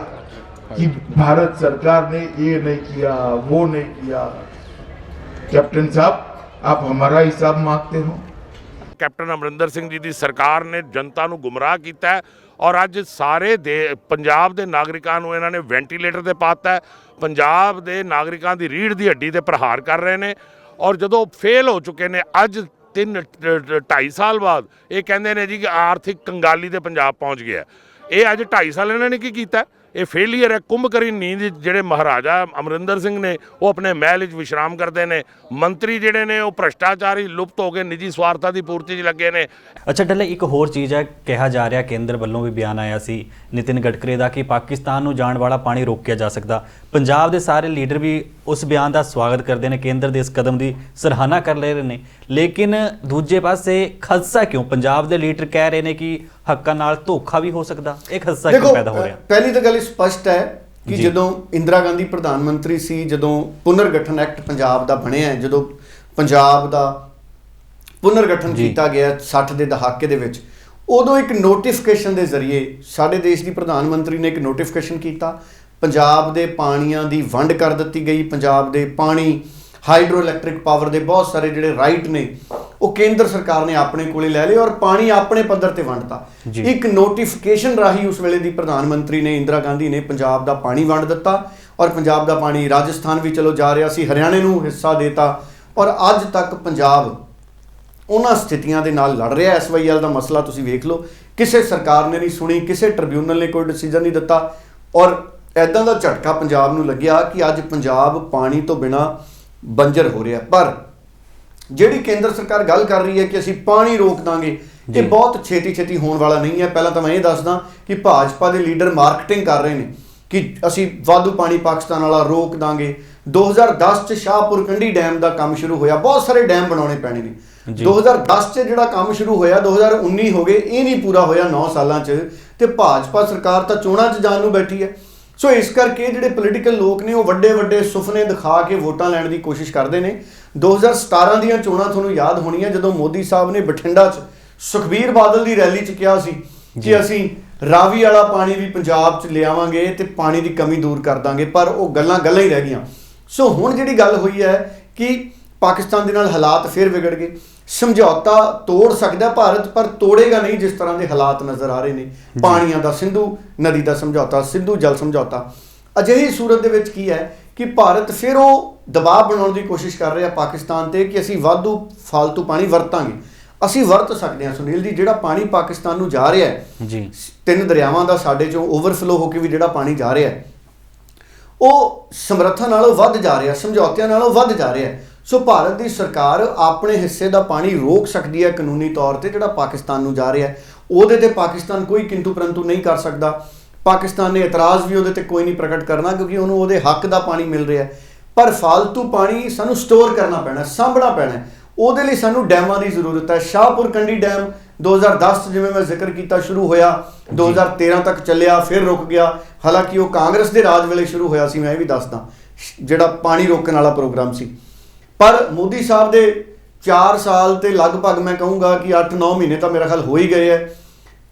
कि भारत सरकार ने ये नहीं किया वो नहीं किया कैप्टन साहब आप हमारा हिसाब मांगते हो ਕੈਪਟਨ ਅਮਰਿੰਦਰ ਸਿੰਘ ਜੀ ਦੀ ਸਰਕਾਰ ਨੇ ਜਨਤਾ ਨੂੰ ਗੁੰਮਰਾਹ ਕੀਤਾ ਹੈ ਔਰ ਅੱਜ ਸਾਰੇ ਦੇ ਪੰਜਾਬ ਦੇ ਨਾਗਰਿਕਾਂ ਨੂੰ ਇਹਨਾਂ ਨੇ ਵੈਂਟੀਲੇਟਰ ਤੇ ਪਾਤਾ ਹੈ ਪੰਜਾਬ ਦੇ ਨਾਗਰਿਕਾਂ ਦੀ ਰੀੜ ਦੀ ਹੱਡੀ ਤੇ ਪ੍ਰਹਾਰ ਕਰ ਰਹੇ ਨੇ ਔਰ ਜਦੋਂ ਫੇਲ ਹੋ ਚੁੱਕੇ ਨੇ ਅੱਜ 3 2.5 ਸਾਲ ਬਾਅਦ ਇਹ ਕਹਿੰਦੇ ਨੇ ਜੀ ਕਿ ਆਰਥਿਕ ਕੰਗਾਲੀ ਤੇ ਪੰਜਾਬ ਪਹੁੰਚ ਗਿਆ। ਇਹ ਅੱਜ 2.5 ਸਾਲ ਇਹਨਾਂ ਨੇ ਕੀ ਕੀਤਾ? ਇਹ ਫੇਲੀਅਰ ਹੈ। ਕੁੰਭਕਰੀ ਨੀਂਦ ਜਿਹੜੇ ਮਹਾਰਾਜਾ ਅਮਰਿੰਦਰ ਸਿੰਘ ਨੇ, ਉਹ ਆਪਣੇ ਮਹਿਲ ਵਿੱਚ ਵਿਸ਼ਰਾਮ ਕਰਦੇ ਨੇ। ਮੰਤਰੀ ਜਿਹੜੇ ਨੇ, ਉਹ ਭ੍ਰਸ਼ਟਾਚਾਰੀ, ਲੁਪਤ ਹੋ ਕੇ ਨਿੱਜੀ ਸਵਾਰਥਾਂ ਦੀ ਪੂਰਤੀ 'ਚ ਲੱਗੇ ਨੇ। ਅੱਛਾ, ਡੱਲੇ, ਇੱਕ ਹੋਰ ਚੀਜ਼ ਹੈ, ਕਿਹਾ ਜਾ ਰਿਹਾ, ਕੇਂਦਰ ਵੱਲੋਂ ਵੀ ਬਿਆਨ ਆਇਆ ਸੀ ਨਿਤਿਨ ਗਡਕਰੀ ਦਾ ਕਿ ਪਾਕਿਸਤਾਨ ਨੂੰ ਜਾਣ ਵਾਲਾ ਪਾਣੀ ਰੋਕਿਆ ਜਾ ਸਕਦਾ। ਪੰਜਾਬ ਦੇ ਸਾਰੇ ਲੀਡਰ ਵੀ ਉਸ ਬਿਆਨ ਦਾ ਸਵਾਗਤ ਕਰਦੇ ਨੇ। ਕੇਂਦਰ ਦੇ ਇਸ ਕਦਮ ਦੀ ਸਰਾਹਨਾ ਕਰ ਲੈ ਰਹੇ ਨੇ। ਲੇਕਿਨ ਦੂਜੇ ਪਾਸੇ ਖਦਸ਼ਾ ਕਿਉਂ? ਪੰਜਾਬ ਦੇ ਲੀਡਰ ਕਹਿ ਰਹੇ ਨੇ ਕਿ ਹੱਕਾਂ ਨਾਲ ਧੋਖਾ ਵੀ ਹੋ ਸਕਦਾ ਇਹ ਖਦਸ਼ਾ ਕਿਉਂ ਪੈਦਾ ਹੋ ਰਿਹਾ ਪਹਿਲੀ ਤਾਂ ਗੱਲ ਇਹ ਸਪਸ਼ਟ ਹੈ ਕਿ। ਜਦੋਂ ਇੰਦਰਾ ਗਾਂਧੀ ਪ੍ਰਧਾਨ ਮੰਤਰੀ ਸੀ ਜਦੋਂ ਪੁਨਰਗਠਨ ਐਕਟ ਪੰਜਾਬ ਦਾ ਬਣਿਆ ਜਦੋਂ ਪੰਜਾਬ ਦਾ ਪੁਨਰਗਠਨ ਜੀ। ਕੀਤਾ ਗਿਆ 60 ਦੇ ਦਹਾਕੇ ਦੇ ਵਿੱਚ ਉਦੋਂ ਇੱਕ ਨੋਟੀਫਿਕੇਸ਼ਨ ਦੇ ਜ਼ਰੀਏ ਸਾਡੇ ਦੇਸ਼ ਦੀ ਪ੍ਰਧਾਨ ਮੰਤਰੀ ਨੇ ਇੱਕ ਨੋਟੀਫਿਕੇਸ਼ਨ ਕੀਤਾ ਪੰਜਾਬ ਦੇ ਪਾਣੀਆਂ ਦੀ ਵੰਡ ਕਰ ਦਿੱਤੀ ਗਈ ਪੰਜਾਬ ਦੇ ਪਾਣੀ ਹਾਈਡਰੋ ਇਲੈਕਟ੍ਰਿਕ ਪਾਵਰ ਦੇ ਬਹੁਤ ਸਾਰੇ ਜਿਹੜੇ ਰਾਈਟ ਨੇ ਉਹ ਕੇਂਦਰ ਸਰਕਾਰ ਨੇ ਆਪਣੇ ਕੋਲੇ ਲੈ ਲਏ ਔਰ ਪਾਣੀ ਆਪਣੇ ਪੱਧਰ ਤੇ ਵੰਡਤਾ। ਇੱਕ ਨੋਟੀਫਿਕੇਸ਼ਨ ਰਾਹੀਂ ਉਸ ਵੇਲੇ ਦੀ ਪ੍ਰਧਾਨ ਮੰਤਰੀ ਨੇ ਇੰਦਰਾ ਗਾਂਧੀ ਨੇ ਪੰਜਾਬ ਦਾ ਪਾਣੀ ਵੰਡ ਦਿੱਤਾ ਔਰ ਪੰਜਾਬ ਦਾ ਪਾਣੀ ਰਾਜਸਥਾਨ ਵੀ ਚਲੋ ਜਾ ਰਿਹਾ ਸੀ ਹਰਿਆਣੇ ਨੂੰ ਹਿੱਸਾ ਦੇਤਾ ਔਰ ਅੱਜ ਤੱਕ ਪੰਜਾਬ ਉਹਨਾਂ ਸਥਿਤੀਆਂ ਦੇ ਨਾਲ ਲੜ ਰਿਹਾ ਐਸਵਾਈਐਲ ਦਾ ਮਸਲਾ ਤੁਸੀਂ ਵੇਖ ਲਓ ਕਿਸੇ ਸਰਕਾਰ ਨੇ ਨਹੀਂ ਸੁਣੀ ਕਿਸੇ ਟ੍ਰਿਬਿਊਨਲ ਨੇ ਕੋਈ ਡਿਸੀਜਨ ਨਹੀਂ ਦਿੱਤਾ ਔਰ ਐਦਾਂ ਦਾ ਝਟਕਾ ਪੰਜਾਬ ਨੂੰ ਲੱਗਿਆ ਕਿ ਅੱਜ ਪੰਜਾਬ ਪਾਣੀ ਤੋਂ ਬਿਨਾ ਬੰਜਰ ਹੋ ਰਿਹਾ। ਪਰ ਜਿਹੜੀ ਕੇਂਦਰ ਸਰਕਾਰ ਗੱਲ ਕਰ ਰਹੀ ਹੈ ਕਿ ਅਸੀਂ ਪਾਣੀ ਰੋਕ ਦਾਂਗੇ। ਇਹ ਬਹੁਤ ਛੇਤੀ ਛੇਤੀ ਹੋਣ ਵਾਲਾ ਨਹੀਂ ਹੈ। ਪਹਿਲਾਂ ਤਾਂ ਮੈਂ ਇਹ ਦੱਸਦਾ ਕਿ ਭਾਜਪਾ ਦੇ ਲੀਡਰ ਮਾਰਕੀਟਿੰਗ ਕਰ ਰਹੇ ਨੇ ਕਿ ਅਸੀਂ ਵਾਧੂ ਪਾਣੀ ਪਾਕਿਸਤਾਨ ਵਾਲਾ ਰੋਕ ਦਾਂਗੇ। 2010 ਚ ਸ਼ਾਹਪੁਰ ਕੰਢੀ ਡੈਮ ਦਾ ਕੰਮ ਸ਼ੁਰੂ ਹੋਇਆ। ਬਹੁਤ ਸਾਰੇ ਡੈਮ ਬਣਾਉਣੇ ਪੈਣੇ ਨੇ। ਜੀ। 2010 ਚ ਜਿਹੜਾ ਕੰਮ ਸ਼ੁਰੂ ਹੋਇਆ 2019 ਹੋ ਗਏ ਇਹ ਨਹੀਂ ਪੂਰਾ ਹੋਇਆ 9 ਸਾਲਾਂ ਚ। ਤੇ ਭਾਜਪਾ ਸਰਕਾਰ ਤਾਂ ਚੋਣਾਂ 'ਚ ਜਾਣ ਨੂੰ ਬੈਠੀ ਹੈ। ਸੋ ਇਸ ਕਰਕੇ ਜਿਹੜੇ ਪੋਲੀਟੀਕਲ ਲੋਕ ਨੇ ਉਹ ਵੱਡੇ ਵੱਡੇ ਸੁਪਨੇ ਦਿਖਾ ਕੇ ਵੋਟਾਂ ਲੈਣ ਦੀ ਕੋਸ਼ਿਸ਼ ਕਰਦੇ ਨੇ। 2017 ਦੀਆਂ ਚੋਣਾਂ ਤੁਹਾਨੂੰ ਯਾਦ ਹੋਣੀਆਂ ਜਦੋਂ ਮੋਦੀ ਸਾਹਿਬ ਨੇ ਬਠਿੰਡਾ 'ਚ ਸੁਖਬੀਰ ਬਾਦਲ ਦੀ ਰੈਲੀ 'ਚ ਕਿਹਾ ਸੀ। ਕਿ ਅਸੀਂ ਰਾਵੀ ਵਾਲਾ ਪਾਣੀ ਵੀ ਪੰਜਾਬ 'ਚ ਲਿਆਵਾਂਗੇ ਤੇ ਪਾਣੀ ਦੀ ਕਮੀ ਦੂਰ ਕਰ ਦਾਂਗੇ ਪਰ ਉਹ ਗੱਲਾਂ ਗੱਲਾਂ ਹੀ ਰਹਿ ਗਈਆਂ। ਸੋ ਹੁਣ ਜਿਹੜੀ ਗੱਲ ਹੋਈ ਹੈ ਕਿ ਪਾਕਿਸਤਾਨ ਦੇ ਨਾਲ ਹਾਲਾਤ ਫਿਰ ਵਿਗੜ ਗਏ। ਸਮਝੌਤਾ ਤੋੜ ਸਕਦਾ ਭਾਰਤ ਪਰ ਤੋੜੇਗਾ ਨਹੀਂ ਜਿਸ ਤਰ੍ਹਾਂ ਦੇ ਹਾਲਾਤ ਨਜ਼ਰ ਆ ਰਹੇ ਨੇ। ਪਾਣੀਆਂ ਦਾ ਸਿੰਧੂ ਨਦੀ ਦਾ ਸਮਝੌਤਾ ਸਿੰਧੂ ਜਲ ਸਮਝੌਤਾ। ਅਜਿਹੀ ਸੂਰਤ ਦੇ ਵਿੱਚ ਕੀ ਹੈ ਕਿ ਭਾਰਤ ਫਿਰ ਉਹ ਦਬਾਅ ਬਣਾਉਣ ਦੀ ਕੋਸ਼ਿਸ਼ ਕਰ ਰਿਹਾ ਪਾਕਿਸਤਾਨ ਤੇ ਕਿ ਅਸੀਂ ਵਾਧੂ ਫालतू ਪਾਣੀ ਵਰਤਾਂਗੇ। ਅਸੀਂ ਵਰਤ ਸਕਦੇ ਹਾਂ ਸੁਨੀਲ ਜੀ ਜਿਹੜਾ ਪਾਣੀ ਪਾਕਿਸਤਾਨ ਨੂੰ ਜਾ ਰਿਹਾ ਹੈ। ਜੀ। ਤਿੰਨ ਦਰਿਆਵਾਂ ਦਾ ਸਾਡੇ ਚੋਂ ਓਵਰਫਲੋ ਹੋ ਕੇ ਵੀ ਜਿਹੜਾ ਪਾਣੀ ਜਾ ਰਿਹਾ ਹੈ ਉਹ ਸਮਰੱਥਾ ਨਾਲੋਂ ਵੱਧ ਜਾ ਰਿਹਾ ਸਮਝੌਤਿਆਂ ਨਾਲੋਂ ਵੱਧ ਜਾ ਰਿਹਾ। ਸੋ ਭਾਰਤ ਦੀ ਸਰਕਾਰ ਆਪਣੇ ਹਿੱਸੇ ਦਾ ਪਾਣੀ ਰੋਕ ਸਕਦੀ ਹੈ ਕਾਨੂੰਨੀ ਤੌਰ ਤੇ, ਜਿਹੜਾ ਪਾਕਿਸਤਾਨ ਨੂੰ ਜਾ ਰਿਹਾ ਹੈ। ਉਹਦੇ ਤੇ ਪਾਕਿਸਤਾਨ ਕੋਈ ਕਿੰਤੂ ਪਰੰਤੂ ਨਹੀਂ ਕਰ ਸਕਦਾ। ਪਾਕਿਸਤਾਨ ਨੇ ਇਤਰਾਜ਼ ਵੀ ਉਹਦੇ ਤੇ ਕੋਈ ਨਹੀਂ ਪ੍ਰਗਟ ਕਰਨਾ, ਕਿਉਂਕਿ ਉਹਨੂੰ ਉਹਦੇ ਹੱਕ ਦਾ ਪਾਣੀ ਮਿਲ ਰਿਹਾ ਹੈ। ਪਰ ਫालतू ਪਾਣੀ ਸਾਨੂੰ ਸਟੋਰ ਕਰਨਾ ਪੈਣਾ, ਸਾਂਭਣਾ ਪੈਣਾ ਉਹਦੇ ਲਈ ਸਾਨੂੰ ਡੈਮਾਂ ਦੀ ਜ਼ਰੂਰਤ ਹੈ। ਸ਼ਾਹਪੁਰ ਕੰਡੀ ਡੈਮ 2010 'ਚ ਜਿਵੇਂ ਮੈਂ ਜ਼ਿਕਰ ਕੀਤਾ ਸ਼ੁਰੂ ਹੋਇਆ 2013 ਤੱਕ ਚੱਲਿਆ, ਫਿਰ ਰੁਕ ਗਿਆ। ਹਾਲਾਂਕਿ ਉਹ ਕਾਂਗਰਸ ਦੇ ਰਾਜ ਵੇਲੇ ਸ਼ੁਰੂ ਹੋਇਆ ਸੀ, ਮੈਂ ਇਹ ਵੀ ਦੱਸਦਾ। ਜਿਹੜਾ ਪਾਣੀ ਰੋਕਣ ਵਾਲਾ ਪ੍ਰੋਗਰਾਮ ਸੀ। ਪਰ ਮੋਦੀ ਸਾਹਿਬ ਦੇ 4 ਸਾਲ ਤੇ ਲਗਭਗ ਮੈਂ ਕਹੂੰਗਾ ਕਿ 8-9 ਮਹੀਨੇ ਤਾਂ ਮੇਰਾ ਖਿਆਲ ਹੋ ਹੀ ਗਏ ਹੈ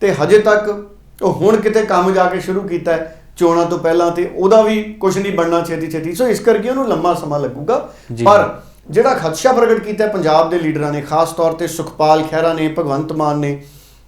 ਤੇ ਹਜੇ ਤੱਕ ਉਹ ਹੁਣ ਕਿਤੇ ਕੰਮ ਜਾ ਕੇ ਸ਼ੁਰੂ ਕੀਤਾ ਹੈ ਚੋਣਾਂ ਤੋਂ ਪਹਿਲਾਂ ਤੇ ਉਹਦਾ ਵੀ ਕੁਝ ਨਹੀਂ ਬਣਨਾ ਛੇਤੀ ਛੇਤੀ। ਸੋ ਇਸ ਕਰਕੇ ਉਹਨੂੰ ਲੰਮਾ ਸਮਾਂ ਲੱਗੂਗਾ। ਪਰ ਜਿਹੜਾ ਖਦਸ਼ਾ ਪ੍ਰਗਟ ਕੀਤਾ ਹੈ ਪੰਜਾਬ ਦੇ ਲੀਡਰਾਂ ਨੇ ਖਾਸ ਤੌਰ ਤੇ ਸੁਖਪਾਲ ਖਹਿਰਾ ਨੇ ਭਗਵੰਤ ਮਾਨ ਨੇ